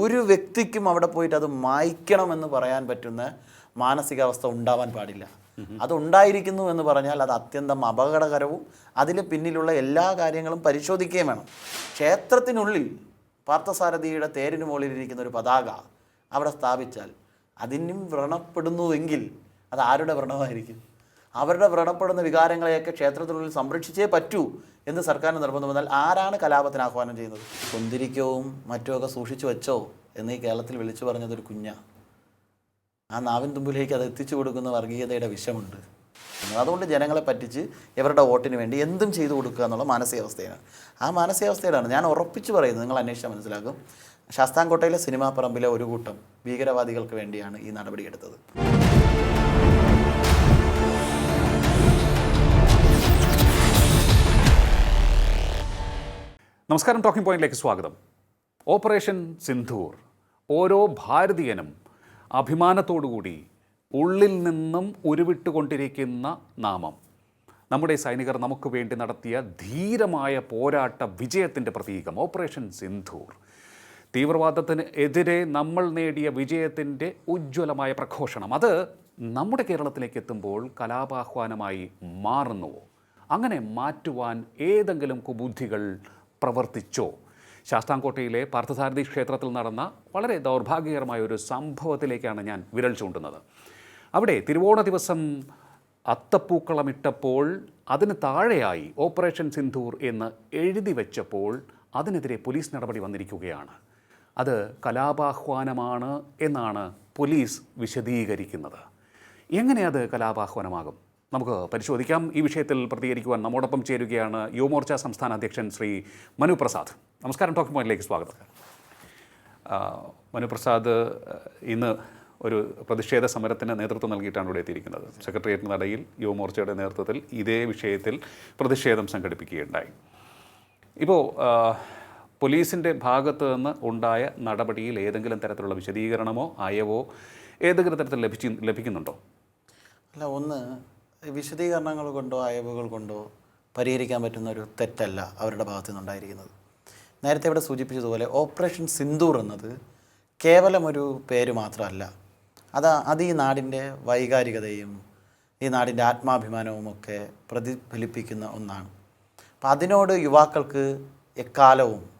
ഒരു വ്യക്തിക്കും അവിടെ പോയിട്ട് അത് മായ്ക്കണമെന്ന് പറയാൻ പറ്റുന്ന മാനസികാവസ്ഥ ഉണ്ടാവാൻ പാടില്ല. അതുണ്ടായിരിക്കുന്നു എന്ന് പറഞ്ഞാൽ അത് അത്യന്തം അപകടകരവും അതിന് പിന്നിലുള്ള എല്ലാ കാര്യങ്ങളും പരിശോധിക്കുകയും വേണം. ക്ഷേത്രത്തിനുള്ളിൽ പാർത്ഥസാരഥിയുടെ തേരിന് മുകളിലിരിക്കുന്ന ഒരു പതാക അവിടെ സ്ഥാപിച്ചാൽ അതിനും വ്രണപ്പെടുന്നുവെങ്കിൽ അത് ആരുടെ വ്രണമായിരിക്കും? അവരുടെ വ്രണപ്പെടുന്ന വികാരങ്ങളെയൊക്കെ ക്ഷേത്രത്തിനുള്ളിൽ സംരക്ഷിച്ചേ പറ്റൂ എന്ന് സർക്കാരിന് നിർബന്ധം വന്നാൽ ആരാണ് കലാപത്തിന് ആഹ്വാനം ചെയ്യുന്നത്? കുന്തിരിക്കവും മറ്റുമൊക്കെ സൂക്ഷിച്ചു വെച്ചോ എന്ന് ഈ കേരളത്തിൽ വിളിച്ചു പറഞ്ഞതൊരു കുഞ്ഞ. ആ നാവിൻ തുമ്പിലേക്ക് അത് എത്തിച്ചു കൊടുക്കുന്ന വർഗീയതയുടെ വിഷമുണ്ട്. അതുകൊണ്ട് ജനങ്ങളെ പറ്റിച്ച് ഇവരുടെ വോട്ടിന് വേണ്ടി എന്തും ചെയ്തു കൊടുക്കുക എന്നുള്ള മാനസികാവസ്ഥയാണ് ആ മാനസികാവസ്ഥയിലാണ് ഞാൻ ഉറപ്പിച്ചു പറയുന്നത്. നിങ്ങൾ അന്വേഷിച്ചാൽ മനസ്സിലാക്കും ശാസ്താംകോട്ടയിലെ സിനിമാ പറമ്പിലെ ഒരു കൂട്ടം ഭീകരവാദികൾക്ക് വേണ്ടിയാണ് ഈ നടപടിയെടുത്തത്. നമസ്കാരം ടോക്കിംഗ് പോയിന്റിലേക്ക് സ്വാഗതം. ഓപ്പറേഷൻ സിന്ധൂർ ഓരോ ഭാരതീയനും അഭിമാനത്തോടുകൂടി ഉള്ളിൽ നിന്നും ഉരുവിട്ടുകൊണ്ടിരിക്കുന്ന നാമം. നമ്മുടെ സൈനികർ നമുക്ക് വേണ്ടി നടത്തിയ ധീരമായ പോരാട്ട വിജയത്തിന്റെ പ്രതീകം ഓപ്പറേഷൻ സിന്ധൂർ തീവ്രവാദത്തിന് എതിരെ നമ്മൾ നേടിയ വിജയത്തിന്റെ ഉജ്ജ്വലമായ പ്രഘോഷണം. അത് നമ്മുടെ കേരളത്തിലേക്ക് എത്തുമ്പോൾ കലാപാഹ്വാനമായി മാറുന്നുവോ? അങ്ങനെ മാറ്റുവാൻ ഏതെങ്കിലും കുബുദ്ധികൾ പ്രവർത്തിച്ചോ? ശാസ്താംകോട്ടയിലെ പാർത്ഥസാരഥി ക്ഷേത്രത്തിൽ നടന്ന വളരെ ദൗർഭാഗ്യകരമായ ഒരു സംഭവത്തിലേക്കാണ് ഞാൻ വിരൽ ചൂണ്ടുന്നത്. അവിടെ തിരുവോണ ദിവസം അത്തപ്പൂക്കളമിട്ടപ്പോൾ അതിന് താഴെയായി ഓപ്പറേഷൻ സിന്ധൂർ എന്ന് എഴുതി വെച്ചപ്പോൾ അതിനെതിരെ പോലീസ് നടപടി വന്നിരിക്കുകയാണ്. അത് കലാപാഹ്വാനമാണ് എന്നാണ് പോലീസ് വിശദീകരിക്കുന്നത്. എങ്ങനെ അത് കലാപാഹ്വാനമാകും? നമുക്ക് പരിശോധിക്കാം. ഈ വിഷയത്തിൽ പ്രതികരിക്കുവാൻ നമ്മോടൊപ്പം ചേരുകയാണ് യുവമോർച്ച സംസ്ഥാന അധ്യക്ഷൻ ശ്രീ മനുപ്രസാദ് നമസ്കാരം ടോക്ക് പോയിന്റിലേക്ക് സ്വാഗതം. മനുപ്രസാദ് മനു പ്രസാദ് ഇന്ന് ഒരു പ്രതിഷേധ സമരത്തിന് നേതൃത്വം നൽകിയിട്ടാണ് ഇവിടെ എത്തിയിരിക്കുന്നത്. സെക്രട്ടേറിയറ്റ് നടയിൽ യുവമോർച്ചയുടെ നേതൃത്വത്തിൽ ഇതേ വിഷയത്തിൽ പ്രതിഷേധം സംഘടിപ്പിക്കുകയുണ്ടായി. ഇപ്പോൾ പോലീസിന്റെ ഭാഗത്തു നിന്ന് ഉണ്ടായ നടപടിയിൽ ഏതെങ്കിലും തരത്തിലുള്ള വിശദീകരണമോ അയവോ ഏതെങ്കിലും തരത്തിൽ ലഭിച്ചു ലഭിക്കുന്നുണ്ടോ? അല്ല ഒന്ന് വിശദീകരണങ്ങൾ കൊണ്ടോ അയവുകൾ കൊണ്ടോ പരിഹരിക്കാൻ പറ്റുന്ന ഒരു തെറ്റല്ല അവരുടെ ഭാഗത്തു നിന്നുണ്ടായിരിക്കുന്നത് നേരത്തെ ഇവിടെ സൂചിപ്പിച്ചതുപോലെ ഓപ്പറേഷൻ സിന്ദൂർ എന്നത് കേവലം ഒരു പേര് മാത്രമല്ല. അത് അത് ഈ നാടിന്റെ വൈകാരികതയും ഈ നാടിന്റെ ആത്മാഭിമാനവും ഒക്കെ പ്രതിഫലിപ്പിക്കുന്ന ഒന്നാണ്. അപ്പം അതിനോട് യുവാക്കൾക്ക് എക്കാലവും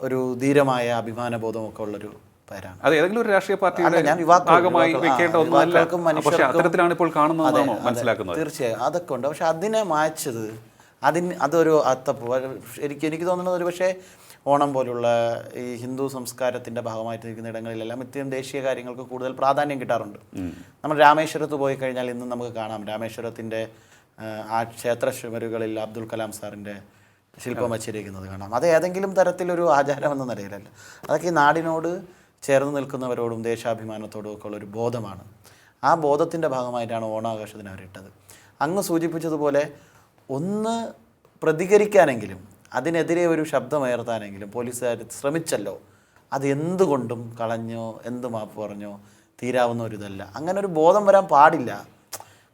ഒരു ധീരമായ അഭിമാനബോധമൊക്കെ ഉള്ളൊരു പേരാണ് അത് ഏതെങ്കിലും ഒരു രാഷ്ട്രീയ പാർട്ടിയുടെ ഭാഗമായി വെക്കേണ്ട ഒന്നല്ല പക്ഷേ അത്തരത്തിലാണ് ഇപ്പോൾ അതെ, മനസ്സിലാക്കുന്നത്? തീർച്ചയായും. അതൊക്കെ ഉണ്ട്. പക്ഷെ അതിനെ മായച്ചത് അതിന് അതൊരു അത്തപ്പൂ അത് എനിക്ക് എനിക്ക് തോന്നുന്നത് ഒരു പക്ഷേ ഓണം പോലുള്ള ഈ ഹിന്ദു സംസ്കാരത്തിന്റെ ഭാഗമായിട്ട് നിൽക്കുന്ന ഇടങ്ങളിലെല്ലാം ഇത്തരം ദേശീയ കാര്യങ്ങൾക്ക് കൂടുതൽ പ്രാധാന്യം കിട്ടാറുണ്ട്. നമ്മൾ രാമേശ്വരത്ത് പോയി കഴിഞ്ഞാൽ ഇന്നും നമുക്ക് കാണാം. രാമേശ്വരത്തിന്റെ ആ, ആ ക്ഷേത്ര ചുമരുകളിൽ അബ്ദുൽ കലാം സാറിന്റെ ശില്പം വച്ചിരിക്കുന്നത് കാണാം. അത് ഏതെങ്കിലും തരത്തിലൊരു ആചാരം എന്ന നിലയിലല്ല. അതൊക്കെ ഈ നാടിനോട് ചേർന്ന് നിൽക്കുന്നവരോടും ദേശാഭിമാനത്തോടും ഒക്കെ ഉള്ളൊരു ബോധമാണ്. ആ ബോധത്തിന്റെ ഭാഗമായിട്ടാണ് ഓണാഘോഷത്തിന് അവരിട്ടത്. അങ്ങ് സൂചിപ്പിച്ചതുപോലെ ഒന്ന് പ്രതികരിക്കാനെങ്കിലും അതിനെതിരെ ഒരു ശബ്ദമുയർത്താനെങ്കിലും പോലീസുകാർ ശ്രമിച്ചല്ലോ. അത് എന്തുകൊണ്ടും കളഞ്ഞോ എന്ത് മാപ്പ് പറഞ്ഞോ തീരാവുന്ന ഒരു ഇതല്ല അങ്ങനെ ഒരു ബോധം വരാൻ പാടില്ല.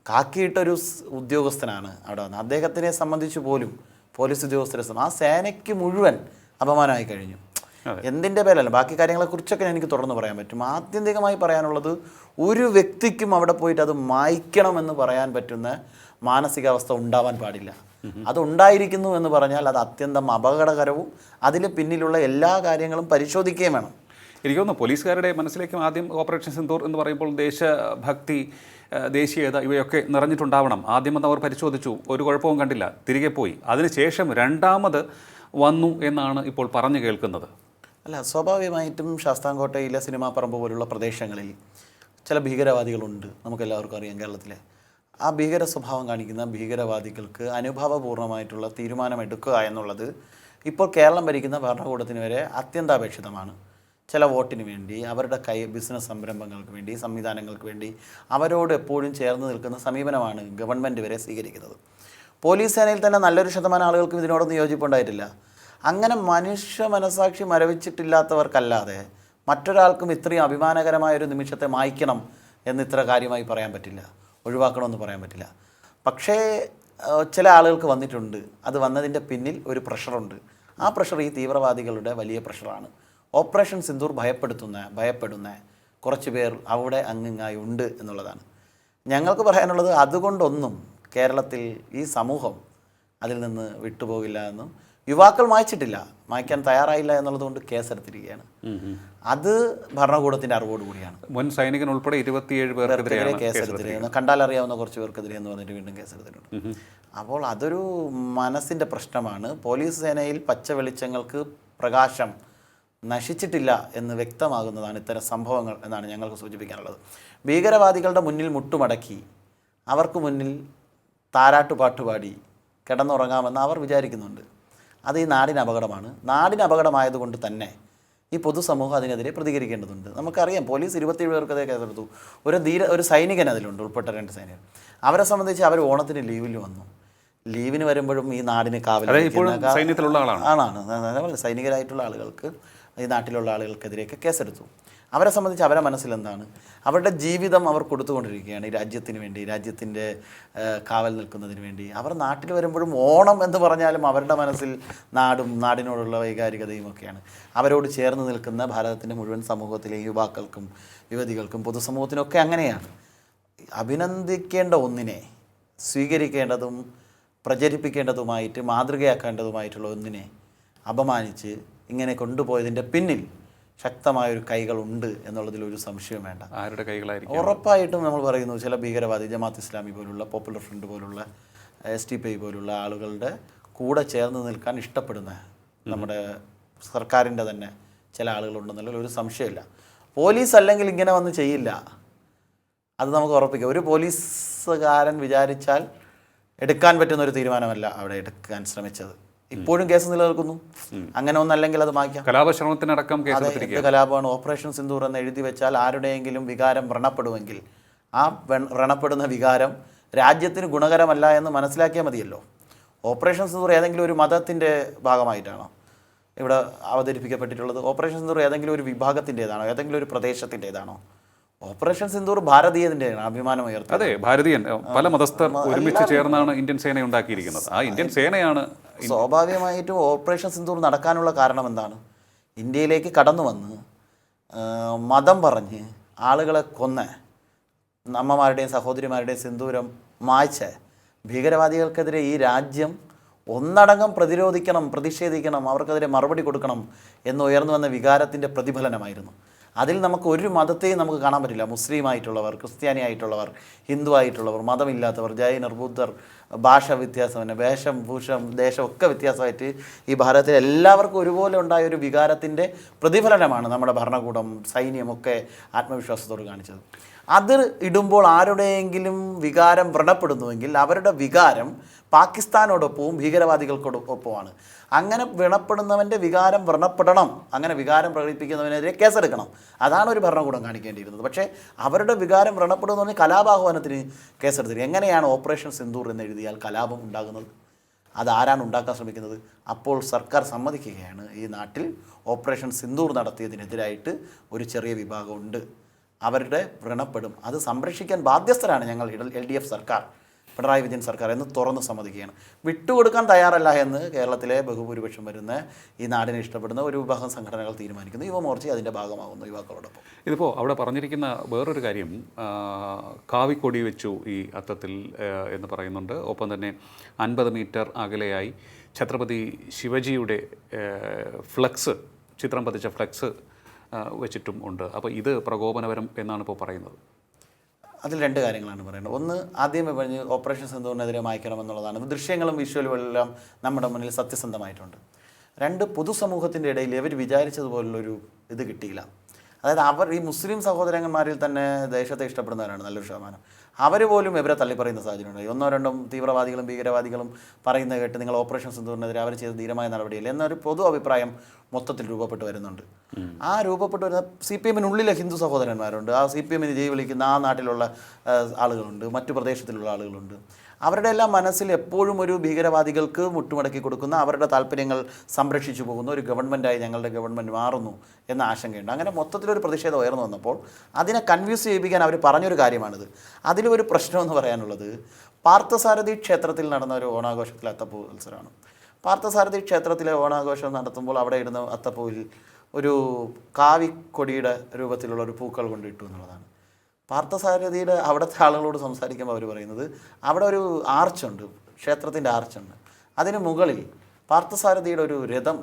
കാക്കിയിട്ടൊരു ഉദ്യോഗസ്ഥനാണ് അവിടെ വന്നത്. അദ്ദേഹത്തിനെ സംബന്ധിച്ച് പോലും പോലീസ് ഉദ്യോഗസ്ഥരെ ആ സേനയ്ക്ക് മുഴുവൻ അപമാനമായി കഴിഞ്ഞു. എന്തിന്റെ പേരല്ല ബാക്കി കാര്യങ്ങളെക്കുറിച്ചൊക്കെ എനിക്ക് തുടർന്ന് പറയാൻ പറ്റും. ആത്യന്തികമായി പറയാനുള്ളത് ഒരു വ്യക്തിക്കും അവിടെ പോയിട്ട് അത് മായ്ക്കണമെന്ന് പറയാൻ പറ്റുന്ന മാനസികാവസ്ഥ ഉണ്ടാവാൻ പാടില്ല. അത് ഉണ്ടായിരിക്കുന്നു എന്ന് പറഞ്ഞാൽ അത് അത്യന്തം അപകടകരവും അതിന് പിന്നിലുള്ള എല്ലാ കാര്യങ്ങളും പരിശോധിക്കുകയും വേണം. എനിക്ക് തോന്നുന്നു പോലീസുകാരുടെ മനസ്സിലേക്കും ആദ്യം ഓപ്പറേഷൻ സിന്ദൂർ എന്ന് പറയുമ്പോൾ ദേശഭക്തി ദേശീയത ഇവയൊക്കെ നിറഞ്ഞിട്ടുണ്ടാവണം. ആദ്യം വന്ന് അവർ പരിശോധിച്ചു ഒരു കുഴപ്പവും കണ്ടില്ല തിരികെ പോയി. അതിനുശേഷം രണ്ടാമത് വന്നു എന്നാണ് ഇപ്പോൾ പറഞ്ഞു കേൾക്കുന്നത്. അല്ല സ്വാഭാവികമായിട്ടും ശാസ്താംകോട്ടയിലെ സിനിമാ പറമ്പ് പോലുള്ള പ്രദേശങ്ങളിൽ ചില ഭീകരവാദികളുണ്ട് നമുക്കെല്ലാവർക്കും അറിയാം കേരളത്തിലെ. ആ ഭീകര സ്വഭാവം കാണിക്കുന്ന ഭീകരവാദികൾക്ക് അനുഭാവപൂർണമായിട്ടുള്ള തീരുമാനമെടുക്കുക എന്നുള്ളത് ഇപ്പോൾ കേരളം ഭരിക്കുന്ന ഭരണകൂടത്തിന് വരെ അത്യന്താപേക്ഷിതമാണ്. ചില വോട്ടിന് വേണ്ടി അവരുടെ കൈ ബിസിനസ് സംരംഭങ്ങൾക്ക് വേണ്ടി സംവിധാനങ്ങൾക്ക് വേണ്ടി അവരോട് എപ്പോഴും ചേർന്ന് നിൽക്കുന്ന സമീപനമാണ് ഗവൺമെന്റ് വരെ സ്വീകരിക്കുന്നത്. പോലീസ് സേനയിൽ തന്നെ നല്ലൊരു ശതമാനം ആളുകൾക്കും ഇതിനോടൊന്നും യോജിപ്പുണ്ടായിട്ടില്ല. അങ്ങനെ മനുഷ്യ മനസാക്ഷി മരവിച്ചിട്ടില്ലാത്തവർക്കല്ലാതെ മറ്റൊരാൾക്കും ഇത്രയും അഭിമാനകരമായ ഒരു നിമിഷത്തെ മായ്ക്കണം എന്ന് ഇത്ര കാര്യമായി പറയാൻ പറ്റില്ല ഒഴിവാക്കണമെന്ന് പറയാൻ പറ്റില്ല. പക്ഷേ ചില ആളുകൾക്ക് വന്നിട്ടുണ്ട്. അത് വന്നതിന്റെ പിന്നിൽ ഒരു പ്രഷറുണ്ട്. ആ പ്രഷർ ഈ തീവ്രവാദികളുടെ വലിയ പ്രഷറാണ്. ഓപ്പറേഷൻ സിന്ദൂർ ഭയപ്പെടുത്തുന്ന ഭയപ്പെടുന്ന കുറച്ച് പേർ അവിടെ അങ്ങിങ്ങായി ഉണ്ട് എന്നുള്ളതാണ്. ഞങ്ങൾക്ക് പറയാനുള്ളത് അതുകൊണ്ടൊന്നും കേരളത്തിൽ ഈ സമൂഹം അതിൽ നിന്ന് വിട്ടുപോകില്ല എന്നും യുവാക്കൾ മായ്ച്ചിട്ടില്ല. മായ്ക്കാൻ തയ്യാറായില്ല എന്നുള്ളതുകൊണ്ട് കേസ് കേസെടുത്തിരിക്കുകയാണ്. അത് ഭരണകൂടത്തിന്റെ അറിവോട് കൂടിയാണ്. മുൻ സൈനികൻ ഉൾപ്പെടെ ഇരുപത്തിയേഴ് പേർക്കെതിരെ കേസെടുത്തിരിക്കുന്നു കണ്ടാലറിയാവുന്ന കുറച്ച് പേർക്കെതിരെ എന്ന് പറഞ്ഞിട്ട് വീണ്ടും കേസെടുത്തിട്ടുണ്ട്. അപ്പോൾ അതൊരു മനസ്സിന്റെ പ്രശ്നമാണ്. പോലീസ് സേനയിൽ പച്ച വെളിച്ചങ്ങൾക്ക് പ്രകാശം നശിച്ചിട്ടില്ല എന്ന് വ്യക്തമാകുന്നതാണ് ഇത്തരം സംഭവങ്ങൾ എന്നാണ് ഞങ്ങൾക്ക് സൂചിപ്പിക്കാനുള്ളത്. ഭീകരവാദികളുടെ മുന്നിൽ മുട്ടുമടക്കി അവർക്ക് മുന്നിൽ താരാട്ടുപാട്ടുപാടി കിടന്നുറങ്ങാമെന്ന് അവർ വിചാരിക്കുന്നുണ്ട്. അത് ഈ നാടിന് അപകടമാണ്. നാടിന് അപകടമായതുകൊണ്ട് തന്നെ ഈ പൊതുസമൂഹം അതിനെതിരെ പ്രതികരിക്കേണ്ടതുണ്ട്. നമുക്കറിയാം പോലീസ് ഇരുപത്തിയേഴ് അതേ കേസെടുത്തു ഒരു ധീര ഒരു സൈനികൻ അതിലുണ്ട് ഉൾപ്പെട്ട രണ്ട് സൈനികർ. അവരെ സംബന്ധിച്ച് അവർ ഓണത്തിന് ലീവിൽ വന്നു. ലീവിന് വരുമ്പോഴും ഈ നാടിന് കാവൽ സൈന്യത്തിലുള്ള ആളാണ്. ആളാണ്. സൈനികരായിട്ടുള്ള ആളുകൾക്ക് ഈ നാട്ടിലുള്ള ആളുകൾക്കെതിരെയൊക്കെ കേസെടുത്തു. അവരെ സംബന്ധിച്ച് അവരെ മനസ്സിലെന്താണ്? അവരുടെ ജീവിതം അവർ കൊടുത്തുകൊണ്ടിരിക്കുകയാണ് ഈ രാജ്യത്തിന് വേണ്ടി രാജ്യത്തിന്റെ കാവൽ നിൽക്കുന്നതിന് വേണ്ടി. അവർ നാട്ടിൽ വരുമ്പോഴും ഓണം എന്ന് പറഞ്ഞാലും അവരുടെ മനസ്സിൽ നാടും നാടിനോടുള്ള വൈകാരികതയും ഒക്കെയാണ്. അവരോട് ചേർന്ന് നിൽക്കുന്ന ഭാരതത്തിന്റെ മുഴുവൻ സമൂഹത്തിലെ യുവാക്കൾക്കും യുവതികൾക്കും പൊതുസമൂഹത്തിനൊക്കെ അങ്ങനെയാണ്. അഭിനന്ദിക്കേണ്ട ഒന്നിനെ സ്വീകരിക്കേണ്ടതും പ്രചരിപ്പിക്കേണ്ടതുമായിട്ട് മാതൃകയാക്കേണ്ടതുമായിട്ടുള്ള ഒന്നിനെ അപമാനിച്ച് ഇങ്ങനെ കൊണ്ടുപോയതിന്റെ പിന്നിൽ ശക്തമായൊരു കൈകളുണ്ട് എന്നുള്ളതിൽ ഒരു സംശയം വേണ്ട. ആരുടെ കൈകളായിരിക്കും? ഉറപ്പായിട്ടും നമ്മൾ പറയുന്നു ചില ഭീകരവാദി ജമാഅത്ത് ഇസ്ലാമി പോലുള്ള പോപ്പുലർ ഫ്രണ്ട് പോലുള്ള എസ് ടി പി പോലുള്ള ആളുകളുടെ കൂടെ ചേർന്ന് നിൽക്കാൻ ഇഷ്ടപ്പെടുന്ന നമ്മുടെ സർക്കാരിന്റെ തന്നെ ചില ആളുകളുണ്ടെന്നുള്ള ഒരു സംശയമില്ല. പോലീസ് അല്ലെങ്കിൽ ഇങ്ങനെ വന്ന് ചെയ്യില്ല. അത് നമുക്ക് ഉറപ്പിക്കാം. ഒരു പോലീസുകാരൻ വിചാരിച്ചാൽ എടുക്കാൻ പറ്റുന്ന ഒരു തീരുമാനമല്ല അവിടെ എടുക്കാൻ ശ്രമിച്ചത്. ഇപ്പോഴും കേസ് നിലനിൽക്കുന്നു. അങ്ങനെ ഒന്നല്ലെങ്കിൽ അത് മായ്ക്കാം. കലാപശ്രമത്തിനടക്കം എന്ത് കലാപമാണ്? ഓപ്പറേഷൻ സിന്ദൂർ എന്ന് എഴുതി വെച്ചാൽ ആരുടെയെങ്കിലും വികാരം വ്രണപ്പെടുമെങ്കിൽ ആ വ്രണ- വ്രണപ്പെടുന്ന വികാരം രാജ്യത്തിന് ഗുണകരമല്ല എന്ന് മനസ്സിലാക്കിയാൽ മതിയല്ലോ. ഓപ്പറേഷൻ സിന്ദൂർ ഏതെങ്കിലും ഒരു മതത്തിന്റെ ഭാഗമായിട്ടാണോ ഇവിടെ അവതരിപ്പിക്കപ്പെട്ടിട്ടുള്ളത്? ഓപ്പറേഷൻ സിന്ദൂർ ഏതെങ്കിലും ഒരു വിഭാഗത്തിന്റെതാണോ? ഏതെങ്കിലും ഒരു പ്രദേശത്തിന്റെതാണോ? ഓപ്പറേഷൻ സിന്ദൂർ ഭാരതീയതിന്റെ അഭിമാനം ഉയർത്തുന്നത് അതെ ഭാരതീയൻ പല മതസ്ഥർ ഒരുമിച്ച് ചേർന്നാണ് ഇന്ത്യൻ സേന ഉണ്ടാക്കിയിരിക്കുന്നത്. ആ ഇന്ത്യൻ സേനയാണ് സ്വാഭാവികമായിട്ടും ഓപ്പറേഷൻ സിന്ദൂർ നടക്കാനുള്ള കാരണം എന്താണ്? ഇന്ത്യയിലേക്ക് കടന്നു വന്ന് മതം പറഞ്ഞ് ആളുകളെ കൊന്ന് അമ്മമാരുടെയും സഹോദരിമാരുടെയും സിന്ദൂരം മായ്ച്ച് ഭീകരവാദികൾക്കെതിരെ ഈ രാജ്യം ഒന്നടങ്കം പ്രതിരോധിക്കണം പ്രതിഷേധിക്കണം അവർക്കെതിരെ മറുപടി കൊടുക്കണം എന്ന് ഉയർന്നു വന്ന വികാരത്തിന്റെ പ്രതിഫലനമായിരുന്നു. അതിൽ നമുക്ക് ഒരു മതത്തെയും നമുക്ക് കാണാൻ പറ്റില്ല. മുസ്ലിം ആയിട്ടുള്ളവർ ക്രിസ്ത്യാനി ആയിട്ടുള്ളവർ ഹിന്ദു ആയിട്ടുള്ളവർ മതമില്ലാത്തവർ ജൈനർ ബുദ്ധർ ഭാഷ വ്യത്യാസം വേഷം ഭൂഷം ദേശം ഒക്കെ വ്യത്യാസമായിട്ട് ഈ ഭാരതത്തിൽ എല്ലാവർക്കും ഒരുപോലെ ഉണ്ടായ ഒരു വികാരത്തിന്റെ പ്രതിഫലനമാണ് നമ്മുടെ ഭരണകൂടം സൈന്യമൊക്കെ ആത്മവിശ്വാസത്തോട് കാണിച്ചത്. അത് ഇടുമ്പോൾ ആരുടെയെങ്കിലും വികാരം വ്രണപ്പെടുന്നുവെങ്കിൽ അവരുടെ വികാരം പാകിസ്ഥാനോടൊപ്പവും ഭീകരവാദികൾക്കൊടൊപ്പമാണ് അങ്ങനെ വ്രണപ്പെടുന്നവന്റെ വികാരം വ്രണപ്പെടണം. അങ്ങനെ വികാരം പ്രകടിപ്പിക്കുന്നവനെതിരെ കേസെടുക്കണം. അതാണ് ഒരു ഭരണകൂടം കാണിക്കേണ്ടിയിരുന്നത്. പക്ഷേ അവരുടെ വികാരം വ്രണപ്പെടുന്നു പറഞ്ഞാൽ കലാപാഹ്വാനത്തിന് കേസെടുത്തിരിക്കും എങ്ങനെയാണ് ഓപ്പറേഷൻ സിന്ദൂർ എന്ന് എഴുതിയാൽ കലാപം ഉണ്ടാകുന്നത്? അതാരാണ് ഉണ്ടാക്കാൻ ശ്രമിക്കുന്നത്? അപ്പോൾ സർക്കാർ സമ്മതിക്കുകയാണ്. ഈ നാട്ടിൽ ഓപ്പറേഷൻ സിന്ദൂർ നടത്തിയതിനെതിരായിട്ട് ഒരു ചെറിയ വിഭാഗമുണ്ട്. അവരുടെ വ്രണപ്പെടും. അത് സംരക്ഷിക്കാൻ ബാധ്യസ്ഥരാണ് ഞങ്ങൾ എൽ ഡി എഫ് സർക്കാർ പിണറായി വിജയൻ സർക്കാർ എന്ന് തുറന്ന് സമ്മതിക്കുകയാണ്. വിട്ടുകൊടുക്കാൻ തയ്യാറല്ല എന്ന് കേരളത്തിലെ ബഹുഭൂരിപക്ഷം വരുന്ന ഈ നാടിനെ ഇഷ്ടപ്പെടുന്ന ഒരു വിഭാഗം സംഘടനകൾ തീരുമാനിക്കുന്നു. യുവമോർച്ച അതിന്റെ ഭാഗമാകുന്നു യുവാക്കളോടൊപ്പം. ഇതിപ്പോൾ അവിടെ പറഞ്ഞിരിക്കുന്ന വേറൊരു കാര്യം കാവിക്കൊടി വെച്ചു ഈ അത്തത്തിൽ എന്ന് പറയുന്നുണ്ട്. ഒപ്പം തന്നെ അൻപത് മീറ്റർ അകലെയായി ഛത്രപതി ശിവജിയുടെ ഫ്ലക്സ് ചിത്രം പതിച്ച ഫ്ലക്സ് വെച്ചിട്ടും ഉണ്ട്. അപ്പോൾ ഇത് പ്രകോപനപരം എന്നാണ് ഇപ്പോൾ പറയുന്നത്. അതിൽ രണ്ട് കാര്യങ്ങളാണ് പറയുന്നത് ഒന്ന് ആദ്യമേ പറഞ്ഞ് ഓപ്പറേഷൻ സിന്ധുവിനെതിരെ മായ്ക്കണമെന്നുള്ളതാണ് ദൃശ്യങ്ങളും വിഷ്വലുകളെല്ലാം നമ്മുടെ മുന്നിൽ സത്യസന്ധമായിട്ടുണ്ട്. രണ്ട് പൊതുസമൂഹത്തിന്റെ ഇടയിൽ ഇവർ വിചാരിച്ചതുപോലുള്ളൊരു ഇത് കിട്ടിയില്ല. അതായത് അവർ ഈ മുസ്ലിം സഹോദരന്മാരിൽ തന്നെ ദേശത്തെ ഇഷ്ടപ്പെടുന്നവരാണ് നല്ലൊരു ശതമാനം. അവർ പോലും ഇവരെ തള്ളിപ്പറയുന്ന സാഹചര്യമുണ്ട്. ഒന്നോ രണ്ടും തീവ്രവാദികളും ഭീകരവാദികളും പറയുന്നത് കേട്ട് നിങ്ങൾ ഓപ്പറേഷൻ സിന്ധുവിനെതിരെ അവർ ചെയ്ത ധീരമായ നടപടിയില്ല എന്നൊരു പൊതു അഭിപ്രായം മൊത്തത്തിൽ രൂപപ്പെട്ട് വരുന്നുണ്ട്. ആ രൂപപ്പെട്ട് വരുന്ന സി പി എമ്മിനുള്ളിലെ ഹിന്ദു സഹോദരന്മാരുണ്ട്. ആ സി പി എമ്മിന് ജയ് വിളിക്കുന്ന ആ നാട്ടിലുള്ള ആളുകളുണ്ട്. മറ്റു പ്രദേശത്തിലുള്ള ആളുകളുണ്ട്. അവരുടെ എല്ലാം മനസ്സിൽ എപ്പോഴും ഒരു ഭീകരവാദികൾക്ക് മുട്ടുമടക്കി കൊടുക്കുന്ന അവരുടെ താല്പര്യങ്ങൾ സംരക്ഷിച്ചു പോകുന്ന ഒരു ഗവൺമെന്റായി ഞങ്ങളുടെ ഗവൺമെന്റ് മാറുന്നു എന്ന ആശങ്കയുണ്ട്. അങ്ങനെ മൊത്തത്തിലൊരു പ്രതിഷേധം ഉയർന്നു വന്നപ്പോൾ അതിനെ കൺഫ്യൂസ് ചെയ്യിപ്പിക്കാൻ അവർ പറഞ്ഞൊരു കാര്യമാണിത്. അതിലൊരു പ്രശ്നമെന്ന് പറയാനുള്ളത് പാർത്ഥസാരഥി ക്ഷേത്രത്തിൽ നടന്ന ഒരു ഓണാഘോഷത്തിൽ അത്തപ്പൂ മത്സരമാണ് പാർത്ഥസാരഥി ക്ഷേത്രത്തിലെ ഓണാഘോഷം നടത്തുമ്പോൾ അവിടെ ഇടുന്ന അത്തപ്പൂവിൽ ഒരു കാവിക്കൊടിയുടെ രൂപത്തിലുള്ള ഒരു പൂക്കൾ കൊണ്ടിട്ടു എന്നുള്ളതാണ്. പാർത്ഥസാരഥിയുടെ അവിടുത്തെ ആളുകളോട് സംസാരിക്കുമ്പോൾ അവർ പറയുന്നത് അവിടെ ഒരു ആർച്ചുണ്ട് ക്ഷേത്രത്തിന്റെ ആർച്ചുണ്ട്. അതിന് മുകളിൽ പാർത്ഥസാരഥിയുടെ ഒരു രഥം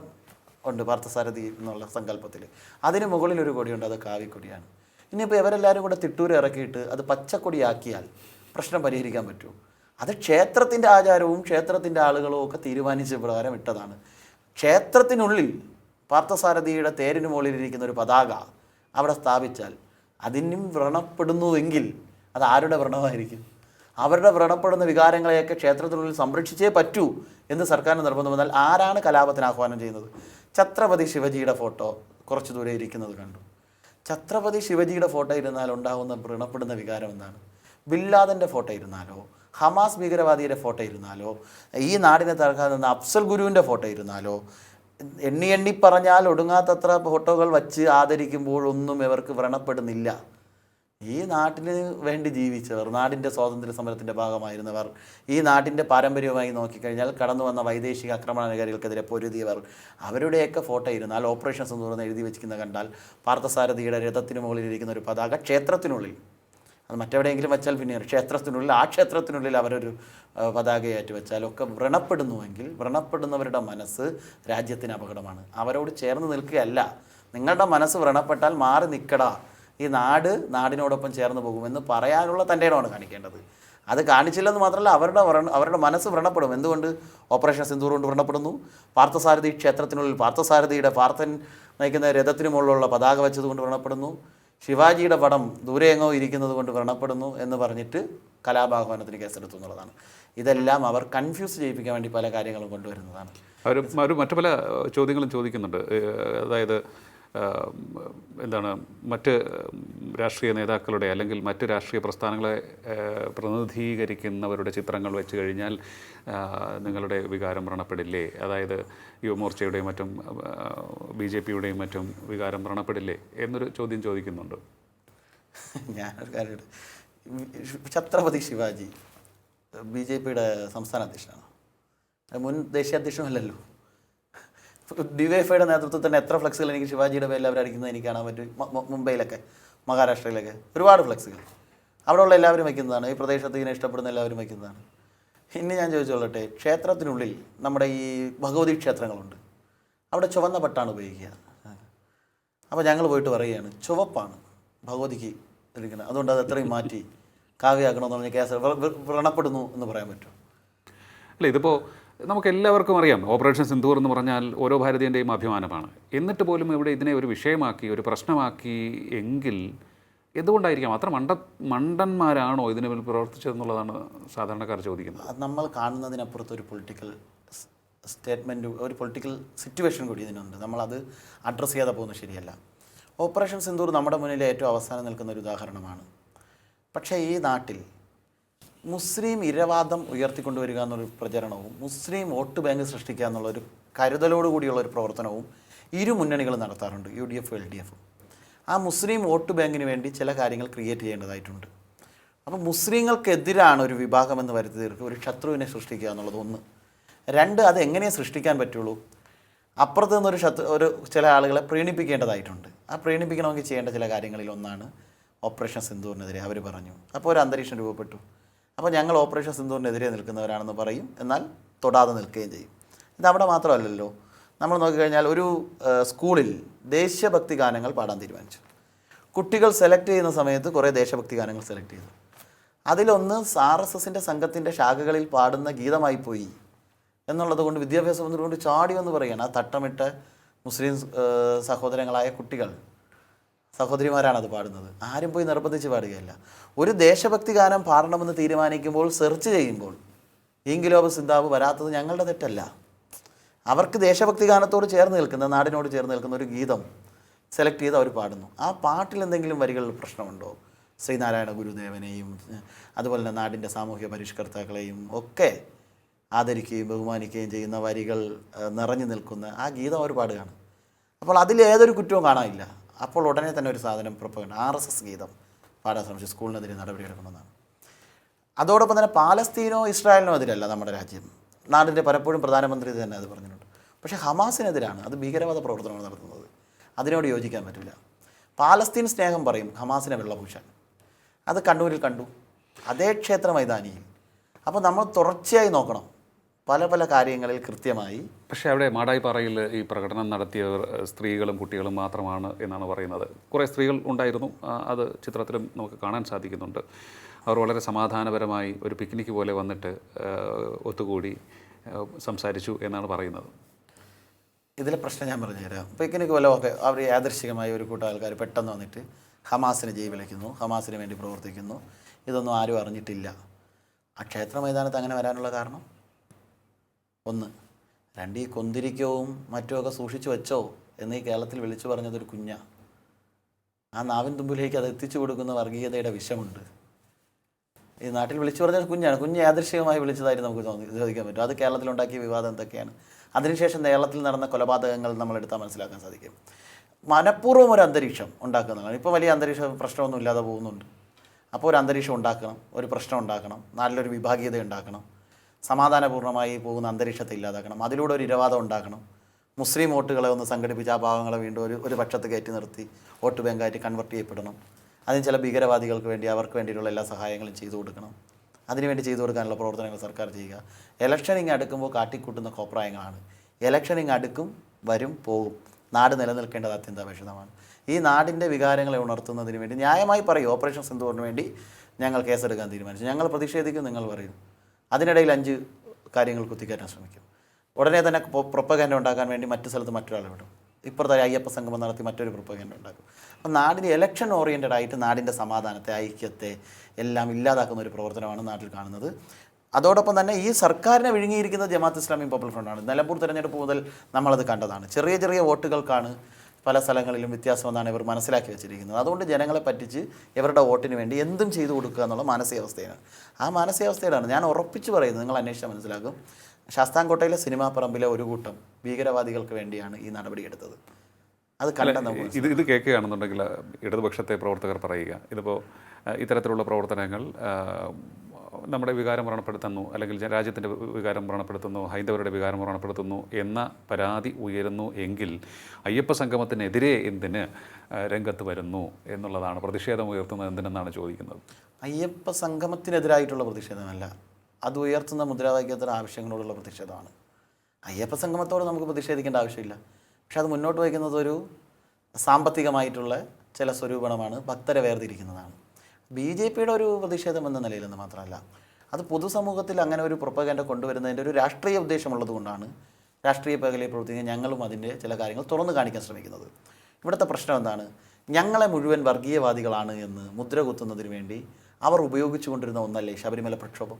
ഉണ്ട് പാർത്ഥസാരഥി എന്നുള്ള സങ്കല്പത്തിൽ അതിന് മുകളിൽ ഒരു കൊടിയുണ്ട് അത് കാവിക്കൊടിയാണ്. ഇനിയിപ്പോൾ ഇവരെല്ലാവരും കൂടെ തിട്ടൂർ ഇറക്കിയിട്ട് അത് പച്ചക്കൊടിയാക്കിയാൽ പ്രശ്നം പരിഹരിക്കാൻ പറ്റുമോ? അത് ക്ഷേത്രത്തിന്റെ ആചാരവും ക്ഷേത്രത്തിന്റെ ആളുകളും ഒക്കെ തീരുമാനിച്ച പ്രകാരം ഇട്ടതാണ്. ക്ഷേത്രത്തിനുള്ളിൽ പാർത്ഥസാരഥിയുടെ തേരിന് മുകളിലിരിക്കുന്ന ഒരു പതാക അവിടെ സ്ഥാപിച്ചാൽ അതിനും വ്രണപ്പെടുന്നുവെങ്കിൽ അത് ആരുടെ വ്രണമായിരിക്കും? അവരുടെ വ്രണപ്പെടുന്ന വികാരങ്ങളെയൊക്കെ ക്ഷേത്രത്തിനുള്ളിൽ സംരക്ഷിച്ചേ പറ്റൂ എന്ന് സർക്കാരിന് നിർബന്ധം വന്നാൽ ആരാണ് കലാപത്തിന് ആഹ്വാനം ചെയ്യുന്നത്? ഛത്രപതി ശിവജിയുടെ ഫോട്ടോ കുറച്ച് ദൂരെ ഇരിക്കുന്നത് കണ്ടു. ഛത്രപതി ശിവജിയുടെ ഫോട്ടോ ഇരുന്നാൽ ഉണ്ടാകുന്ന വ്രണപ്പെടുന്ന വികാരം എന്താണ്? ബില്ലാദന്റെ ഫോട്ടോ ഇരുന്നാലോ? ഹമാസ് ഭീകരവാദിയുടെ ഫോട്ടോ ഇരുന്നാലോ? ഈ നാടിനെ തകർക്കാൻ നിന്ന അഫ്സൽ ഗുരുവിന്റെ ഫോട്ടോ ഇരുന്നാലോ? എണ്ണി എണ്ണി പറഞ്ഞാൽ ഒടുങ്ങാത്തത്ര ഫോട്ടോകൾ വച്ച് ആദരിക്കുമ്പോഴൊന്നും ഇവർക്ക് വ്രണപ്പെടുന്നില്ല. ഈ നാട്ടിന് വേണ്ടി ജീവിച്ചവർ നാടിന്റെ സ്വാതന്ത്ര്യ സമരത്തിന്റെ ഭാഗമായിരുന്നവർ ഈ നാട്ടിന്റെ പാരമ്പര്യമായി നോക്കിക്കഴിഞ്ഞാൽ കടന്നു വന്ന വൈദേശിക ആക്രമണകാരികൾക്കെതിരെ പൊരുതിയവർ അവരുടെയൊക്കെ ഫോട്ടോ ഇരുന്നാൽ ഓപ്പറേഷൻസ് എന്ന് എന്ന് എഴുതി വെച്ചിരിക്കുന്ന കണ്ടാൽ പാർത്ഥസാരഥിയുടെ രഥത്തിന് മുകളിലിരിക്കുന്ന ഒരു പതാക ക്ഷേത്രത്തിനുള്ളിൽ അത് മറ്റെവിടെയെങ്കിലും വെച്ചാൽ പിന്നെ ക്ഷേത്രത്തിനുള്ളിൽ ആ ക്ഷേത്രത്തിനുള്ളിൽ അവരൊരു വെച്ചാൽ ഒക്കെ വ്രണപ്പെടുന്നുവെങ്കിൽ വ്രണപ്പെടുന്നവരുടെ മനസ്സ് രാജ്യത്തിന് അപകടമാണ്. അവരോട് ചേർന്ന് നിൽക്കുകയല്ല. നിങ്ങളുടെ മനസ്സ് വ്രണപ്പെട്ടാൽ മാറി നിൽക്കടാ ഈ നാട് നാടിനോടൊപ്പം ചേർന്ന് പോകുമെന്ന് പറയാനുള്ള തന്റെ ഇടമാണ് കാണിക്കേണ്ടത്. അത് കാണിച്ചില്ലെന്ന് മാത്രമല്ല അവരുടെ അവരുടെ മനസ്സ് വ്രണപ്പെടും. എന്തുകൊണ്ട്? ഓപ്പറേഷൻ സിന്ദൂർ കൊണ്ട് വ്രണപ്പെടുന്നു. പാർത്ഥസാരഥി ക്ഷേത്രത്തിനുള്ളിൽ പാർത്ഥസാരഥിയുടെ പാർത്ഥൻ നയിക്കുന്ന രഥത്തിനുമുള്ള പതാക വെച്ചതുകൊണ്ട് വ്രണപ്പെടുന്നു. ശിവാജിയുടെ പടം ദൂരെ എങ്ങോ ഇരിക്കുന്നത് കൊണ്ട് വ്രണപ്പെടുന്നു എന്ന് പറഞ്ഞിട്ട് കലാപാഹ്വാനത്തിന് കേസെടുത്തു എന്നുള്ളതാണ്. ഇതെല്ലാം അവർ കൺഫ്യൂസ് ചെയ്യിപ്പിക്കാൻ വേണ്ടി പല കാര്യങ്ങളും കൊണ്ടുവരുന്നതാണ്. അവർ മറ്റു പല ചോദ്യങ്ങളും ചോദിക്കുന്നുണ്ട്. അതായത് എന്താണ് മറ്റ് രാഷ്ട്രീയ നേതാക്കളുടെ അല്ലെങ്കിൽ മറ്റ് രാഷ്ട്രീയ പ്രസ്ഥാനങ്ങളെ പ്രതിനിധീകരിക്കുന്നവരുടെ ചിത്രങ്ങൾ വെച്ച് കഴിഞ്ഞാൽ നിങ്ങളുടെ വികാരം വ്രണപ്പെടില്ലേ? അതായത് യുവമോർച്ചയുടെയും മറ്റും ബി ജെ പിയുടെയും മറ്റും വികാരം വ്രണപ്പെടില്ലേ? എന്നൊരു ചോദ്യം ചോദിക്കുന്നുണ്ട്. ഞാനൊരു കാര്യം ഛത്രപതി ശിവാജി ബി ജെ പിയുടെ സംസ്ഥാന അധ്യക്ഷനാണ്. മുൻ ദേശീയ അധ്യക്ഷനല്ലല്ലോ ഡിവൈഎഫ്ഐയുടെ നേതൃത്വത്തിൽ തന്നെ എത്ര ഫ്ലെക്സുകൾ എനിക്ക് ശിവാജിയുടെ പേരിൽ അവരടിക്കുന്നത് എനിക്ക് കാണാൻ പറ്റും? മുംബൈയിലൊക്കെ മഹാരാഷ്ട്രയിലൊക്കെ. ഒരുപാട് ഫ്ലെക്സുകൾ. അവിടെയുള്ള എല്ലാവരും വയ്ക്കുന്നതാണ്. ഈ പ്രദേശത്ത് ഇതിനെ ഇഷ്ടപ്പെടുന്ന എല്ലാവരും വയ്ക്കുന്നതാണ്. ഇനി ഞാൻ ചോദിച്ചോളട്ടെ ക്ഷേത്രത്തിനുള്ളിൽ നമ്മുടെ ഈ ഭഗവതി ക്ഷേത്രങ്ങളുണ്ട്. അവിടെ ചുവന്ന പട്ടാണ് ഉപയോഗിക്കുക. അപ്പോൾ ഞങ്ങൾ പോയിട്ട് പറയുകയാണ് ചുവപ്പാണ് ഭഗവതിക്ക് ഇരിക്കുന്നത് അതുകൊണ്ട് അത് എത്രയും മാറ്റി കാവ്യാക്കണമെന്ന് പറഞ്ഞ കേസ് വ്ര- വ്ര- വ്രണപ്പെടുന്നു എന്ന് പറയാൻ പറ്റും. അല്ല ഇതിപ്പോൾ നമുക്ക് എല്ലാവർക്കും അറിയാം. ഓപ്പറേഷൻ സിന്ദൂർ എന്ന് പറഞ്ഞാൽ ഓരോ ഭാരതീയന്റെയും അഭിമാനമാണ്. എന്നിട്ട് പോലും ഇവിടെ ഇതിനെ ഒരു വിഷയമാക്കി ഒരു പ്രശ്നമാക്കി എങ്കിൽ എന്തുകൊണ്ടായിരിക്കാം? അത്ര മണ്ട മണ്ടന്മാരാണോ ഇതിനു മുന്നിൽ പ്രവർത്തിച്ചതെന്നുള്ളതാണ് സാധാരണക്കാർ ചോദിക്കുന്നത്. നമ്മൾ കാണുന്നതിനപ്പുറത്ത് ഒരു പൊളിറ്റിക്കൽ സ്റ്റേറ്റ്മെന്റ് ഒരു പൊളിറ്റിക്കൽ സിറ്റുവേഷൻ കൂടി ഇതിനുണ്ട്. നമ്മളത് അഡ്രസ്സ് ചെയ്യാതെ പോകുന്നത് ശരിയല്ല. ഓപ്പറേഷൻ സിന്ദൂർ നമ്മുടെ മുന്നിൽ ഏറ്റവും അവസാനം നിൽക്കുന്ന ഒരു ഉദാഹരണമാണ്. പക്ഷേ ഈ നാട്ടിൽ മുസ്ലിം ഇരവാദം ഉയർത്തിക്കൊണ്ടുവരിക എന്നൊരു പ്രചരണവും മുസ്ലിം വോട്ട് ബാങ്ക് സൃഷ്ടിക്കുക എന്നുള്ളൊരു കരുതലോട് കൂടിയുള്ള ഒരു പ്രവർത്തനവും ഇരു മുന്നണികളും നടത്താറുണ്ട് U D F L D F ആ മുസ്ലിം വോട്ട് ബാങ്കിന് വേണ്ടി ചില കാര്യങ്ങൾ ക്രിയേറ്റ് ചെയ്യേണ്ടതായിട്ടുണ്ട്. അപ്പോൾ മുസ്ലിങ്ങൾക്കെതിരാണ് ഒരു വിഭാഗം എന്ന് വരുത്തി തീർക്കുക ഒരു ശത്രുവിനെ സൃഷ്ടിക്കുക എന്നുള്ളത് ഒന്ന്. രണ്ട് അത് എങ്ങനെയാണ് സൃഷ്ടിക്കാൻ പറ്റുള്ളൂ? അപ്പുറത്ത് നിന്നൊരു ശത്രു ഒരു ചില ആളുകളെ പ്രീണിപ്പിക്കേണ്ടതായിട്ടുണ്ട്. ആ പ്രീണിപ്പിക്കണമെങ്കിൽ ചെയ്യേണ്ട ചില കാര്യങ്ങളിൽ ഒന്നാണ് ഓപ്പറേഷൻ സിന്ധുവിനെതിരെ അവർ പറഞ്ഞു. അപ്പോൾ ഒരു അന്തരീക്ഷം രൂപപ്പെട്ടു. അപ്പോൾ ഞങ്ങൾ ഓപ്പറേഷൻ സിന്ധുവിനെതിരെ നിൽക്കുന്നവരാണെന്ന് പറയും. എന്നാൽ തൊടാതെ നിൽക്കുകയും ചെയ്യും. ഇതവിടെ മാത്രമല്ലല്ലോ. നമ്മൾ നോക്കിക്കഴിഞ്ഞാൽ ഒരു സ്കൂളിൽ ദേശീയഭക്തി ഗാനങ്ങൾ പാടാൻ തീരുമാനിച്ചു. കുട്ടികൾ സെലക്ട് ചെയ്യുന്ന സമയത്ത് കുറേ ദേശഭക്തി ഗാനങ്ങൾ സെലക്ട് ചെയ്തു. അതിലൊന്ന് ആർ എസ് എസിന്റെ സംഘത്തിന്റെ ശാഖകളിൽ പാടുന്ന ഗീതമായി പോയി എന്നുള്ളത് കൊണ്ട് വിദ്യാഭ്യാസ മന്ത്രി കൊണ്ട് ചാടി എന്ന് പറയുകയാണ് ആ തട്ടമിട്ട മുസ്ലിം സഹോദരങ്ങളായ കുട്ടികൾ സഹോദരിമാരാണ് അത് പാടുന്നത്. ആരും പോയി നിർബന്ധിച്ച് പാടുകയല്ല. ഒരു ദേശഭക്തി ഗാനം പാടണമെന്ന് തീരുമാനിക്കുമ്പോൾ സെർച്ച് ചെയ്യുമ്പോൾ ഈങ്കിലോബ് സിന്താവ് വരാത്തത് ഞങ്ങളുടെ തെറ്റല്ല. അവർക്ക് ദേശഭക്തി ഗാനത്തോട് ചേർന്ന് നിൽക്കുന്ന നാടിനോട് ചേർന്ന് നിൽക്കുന്ന ഒരു ഗീതം സെലക്ട് ചെയ്ത് അവർ പാടുന്നു. ആ പാട്ടിൽ എന്തെങ്കിലും വരികളിൽ പ്രശ്നമുണ്ടോ? ശ്രീനാരായണ ഗുരുദേവനെയും അതുപോലെ തന്നെ നാടിന്റെ സാമൂഹ്യ പരിഷ്കർത്താക്കളെയും ഒക്കെ ആദരിക്കുകയും ബഹുമാനിക്കുകയും ചെയ്യുന്ന വരികൾ നിറഞ്ഞു നിൽക്കുന്ന ആ ഗീതം അവർ പാടുകയാണ്. അപ്പോൾ അതിൽ ഏതൊരു കുറ്റവും കാണാനില്ല. അപ്പോൾ ഉടനെ തന്നെ ഒരു സാധനം പ്രൊപ്പഗണ്ട ആർ എസ് എസ് ഗീതം പാടാൻ ശ്രമിച്ചു. സ്കൂളിനെതിരെ നടപടിയെടുക്കണമെന്നാണ് അതോടൊപ്പം തന്നെ പാലസ്തീനോ ഇസ്രായേലിനോ എതിരല്ല നമ്മുടെ രാജ്യം. നാടിന്റെ പലപ്പോഴും പ്രധാനമന്ത്രി തന്നെ അത് പറഞ്ഞിട്ടുണ്ട്. പക്ഷേ ഹമാസിനെതിരാണ് അത് ഭീകരവാദ പ്രവർത്തനമാണ് നടത്തുന്നത്. അതിനോട് യോജിക്കാൻ പറ്റില്ല. പാലസ്തീൻ സ്നേഹം പറയും ഹമാസിനെ വെള്ളപൂശാൻ. അത് കണ്ണൂരിൽ കണ്ടു. അതേ ക്ഷേത്ര മൈതാനിയിൽ. അപ്പോൾ നമ്മൾ തുടർച്ചയായി നോക്കണം. പല പല കാര്യങ്ങളിൽ കൃത്യമായി പക്ഷേ അവിടെ മാടായിപ്പാറയിൽ ഈ പ്രകടനം നടത്തിയവർ സ്ത്രീകളും കുട്ടികളും മാത്രമാണ് എന്നാണ് പറയുന്നത്. കുറേ സ്ത്രീകൾ ഉണ്ടായിരുന്നു. അത് ചിത്രത്തിലും നമുക്ക് കാണാൻ സാധിക്കുന്നുണ്ട്. അവർ വളരെ സമാധാനപരമായി ഒരു പിക്നിക്ക് പോലെ വന്നിട്ട് ഒത്തുകൂടി സംസാരിച്ചു എന്നാണ് പറയുന്നത്. ഇതിലെ പ്രശ്നം ഞാൻ പറഞ്ഞുതരാം. പിക്നിക് വല്ലതൊക്കെ അവർ യാദൃശികമായി ഒരു കൂട്ടം ആൾക്കാർ പെട്ടെന്ന് വന്നിട്ട് ഹമാസിനെ ജയ് വിളിക്കുന്നു ഹമാസിന് വേണ്ടി പ്രവർത്തിക്കുന്നു. ഇതൊന്നും ആരും അറിഞ്ഞിട്ടില്ല. ആ ക്ഷേത്ര മൈതാനത്ത് അങ്ങനെ വരാനുള്ള കാരണം? ഒന്ന്. രണ്ട് ഈ കൊന്തിരിക്കവും മറ്റുമൊക്കെ സൂക്ഷിച്ചു വെച്ചോ എന്ന് ഈ കേരളത്തിൽ വിളിച്ചു പറഞ്ഞതൊരു കുഞ്ഞ. ആ നാവിൻ തുമ്പിലേക്ക് അത് എത്തിച്ചു കൊടുക്കുന്ന വർഗീയതയുടെ വിഷമുണ്ട്. ഈ നാട്ടിൽ വിളിച്ചു പറഞ്ഞ കുഞ്ഞാണ്. കുഞ്ഞ് യാദൃശ്യമായി വിളിച്ചതായിട്ട് നമുക്ക് തോന്നി ചോദിക്കാൻ പറ്റും. അത് കേരളത്തിലുണ്ടാക്കിയ വിവാദം എന്തൊക്കെയാണ്? അതിനുശേഷം കേരളത്തിൽ നടന്ന കൊലപാതകങ്ങൾ നമ്മൾ എടുത്താൽ മനസ്സിലാക്കാൻ സാധിക്കും. മനഃപൂർവം ഒരു അന്തരീക്ഷം ഉണ്ടാക്കുന്നതാണ്. ഇപ്പോൾ വലിയ അന്തരീക്ഷ പ്രശ്നമൊന്നും ഇല്ലാതെ പോകുന്നുണ്ട്. അപ്പോൾ ഒരു അന്തരീക്ഷം ഉണ്ടാക്കണം ഒരു പ്രശ്നം ഉണ്ടാക്കണം നല്ലൊരു വിഭാഗീയത ഉണ്ടാക്കണം സമാധാനപൂർണമായി പോകുന്ന അന്തരീക്ഷത്തെ ഇല്ലാതാക്കണം. അതിലൂടെ ഒരു ഇരവാദം ഉണ്ടാക്കണം മുസ്ലിം വോട്ടുകളെ ഒന്ന് സംഘടിപ്പിച്ച് ആ ഭാഗങ്ങളെ വീണ്ടും ഒരു ഒരു പക്ഷത്ത് കയറ്റി നിർത്തി വോട്ട് ബാങ്കായിട്ട് കൺവെർട്ട് ചെയ്യപ്പെടണം. അതിന് ചില ഭീകരവാദികൾക്ക് വേണ്ടി അവർക്ക് വേണ്ടിയിട്ടുള്ള എല്ലാ സഹായങ്ങളും ചെയ്തു കൊടുക്കണം. അതിനുവേണ്ടി ചെയ്തു കൊടുക്കാനുള്ള പ്രവർത്തനങ്ങൾ സർക്കാർ ചെയ്യുക. ഇലക്ഷനിങ് അടുക്കുമ്പോൾ കാട്ടിക്കൂട്ടുന്ന കോപ്രായങ്ങളാണ്. ഇലക്ഷനിങ് അടുക്കും വരും പോകും. നാട് നിലനിൽക്കേണ്ടത് അത്യന്താപേക്ഷിതമാണ്. ഈ നാടിന്റെ വികാരങ്ങളെ ഉണർത്തുന്നതിന് വേണ്ടി ന്യായമായി പറയും. ഓപ്പറേഷൻ സിന്ധുവിന് വേണ്ടി ഞങ്ങൾ കേസെടുക്കാൻ തീരുമാനിച്ചു. ഞങ്ങൾ പ്രതിഷേധിക്കും നിങ്ങൾ പറയും. അതിനിടയിൽ അഞ്ച് കാര്യങ്ങൾ കുത്തിക്കയറ്റാൻ ശ്രമിക്കും. ഉടനെ തന്നെ പ്രൊപ്പഗാൻഡ ഉണ്ടാക്കാൻ വേണ്ടി മറ്റു സ്ഥലത്ത് മറ്റൊരാളെ വിടും. ഇപ്പുറത്തെ അയ്യപ്പ സംഗമം നടത്തി മറ്റൊരു പ്രൊപ്പഗാൻഡ ഉണ്ടാക്കും. അപ്പം നാടിന് ഇലക്ഷൻ ഓറിയന്റഡ് ആയിട്ട് നാടിന്റെ സമാധാനത്തെ ഐക്യത്തെ എല്ലാം ഇല്ലാതാക്കുന്ന ഒരു പ്രവർത്തനമാണ് നാട്ടിൽ കാണുന്നത്. അതോടൊപ്പം തന്നെ ഈ സർക്കാരിനെ വിഴുങ്ങിയിരിക്കുന്നത് ജമാഅത്ത് ഇസ്ലാമി പോപ്പുലർ ഫ്രണ്ടാണ് നിലമ്പൂർ തെരഞ്ഞെടുപ്പ് മുതൽ നമ്മളത് കണ്ടതാണ്. ചെറിയ ചെറിയ വോട്ടുകൾക്കാണ് പല സ്ഥലങ്ങളിലും വ്യത്യാസമെന്നാണ് ഇവർ മനസ്സിലാക്കി വെച്ചിരിക്കുന്നത്. അതുകൊണ്ട് ജനങ്ങളെ പറ്റിച്ച് ഇവരുടെ വോട്ടിന് വേണ്ടി എന്തും ചെയ്തു കൊടുക്കുക എന്നുള്ള മാനസികാവസ്ഥയാണ് ആ മാനസികാവസ്ഥയിലാണ് ഞാൻ ഉറപ്പിച്ച് പറയുന്നത്. നിങ്ങൾ അന്വേഷിച്ചാൽ മനസ്സിലാക്കും ശാസ്താംകോട്ടയിലെ സിനിമാ പറമ്പിലെ ഒരു കൂട്ടം ഭീകരവാദികൾക്ക് വേണ്ടിയാണ് ഈ നടപടിയെടുത്തത് അത് കണ്ട നമുക്ക് ഇത് ഇത് കേൾക്കുകയാണെന്നുണ്ടെങ്കിൽ ഇടതുപക്ഷത്തെ പ്രവർത്തകർ പറയുക. ഇതിപ്പോൾ ഇത്തരത്തിലുള്ള പ്രവർത്തനങ്ങൾ നമ്മുടെ വികാരം വ്രണപ്പെടുത്തുന്നു അല്ലെങ്കിൽ രാജ്യത്തിന്റെ വികാരം വ്രണപ്പെടുത്തുന്നു ഹൈന്ദവരുടെ വികാരം വ്രണപ്പെടുത്തുന്നു എന്ന പരാതി ഉയരുന്നു എങ്കിൽ അയ്യപ്പ സംഗമത്തിനെതിരെ എന്തിന് രംഗത്ത് വരുന്നു എന്നുള്ളതാണ് പ്രതിഷേധം ഉയർത്തുന്നത് എന്തിനെന്നാണ് ചോദിക്കുന്നത്? അയ്യപ്പ സംഗമത്തിനെതിരായിട്ടുള്ള പ്രതിഷേധമല്ല. അത് ഉയർത്തുന്ന മുദ്രാവാക്യത്തിന് ആവശ്യങ്ങളോടുള്ള പ്രതിഷേധമാണ്. അയ്യപ്പ സംഗമത്തോട് നമുക്ക് പ്രതിഷേധിക്കേണ്ട ആവശ്യമില്ല. പക്ഷെ അത് മുന്നോട്ട് വയ്ക്കുന്നത് ഒരു സാമ്പത്തികമായിട്ടുള്ള ചില സ്വരൂപണമാണ് ഭക്തരെ വേർതിരിക്കുന്നതാണ്. ബി ജെ പിയുടെ ഒരു പ്രതിഷേധം എന്ന നിലയിൽ നിന്ന് മാത്രമല്ല അത് പൊതുസമൂഹത്തിൽ അങ്ങനെ ഒരു പ്രൊപ്പഗൻഡ കൊണ്ടുവരുന്നതിന്റെ ഒരു രാഷ്ട്രീയ ഉദ്ദേശമുള്ളത് കൊണ്ടാണ് രാഷ്ട്രീയ മേഖലയിൽ പ്രവർത്തിക്കുന്ന ഞങ്ങളും അതിന്റെ ചില കാര്യങ്ങൾ തുറന്നു കാണിക്കാൻ ശ്രമിക്കുന്നത്. ഇവിടുത്തെ പ്രശ്നം എന്താണ്? ഞങ്ങളെ മുഴുവൻ വർഗീയവാദികളാണ് എന്ന് മുദ്ര കുത്തുന്നതിന് വേണ്ടി അവർ ഉപയോഗിച്ചുകൊണ്ടിരുന്ന ഒന്നല്ലേ ശബരിമല പ്രക്ഷോഭം?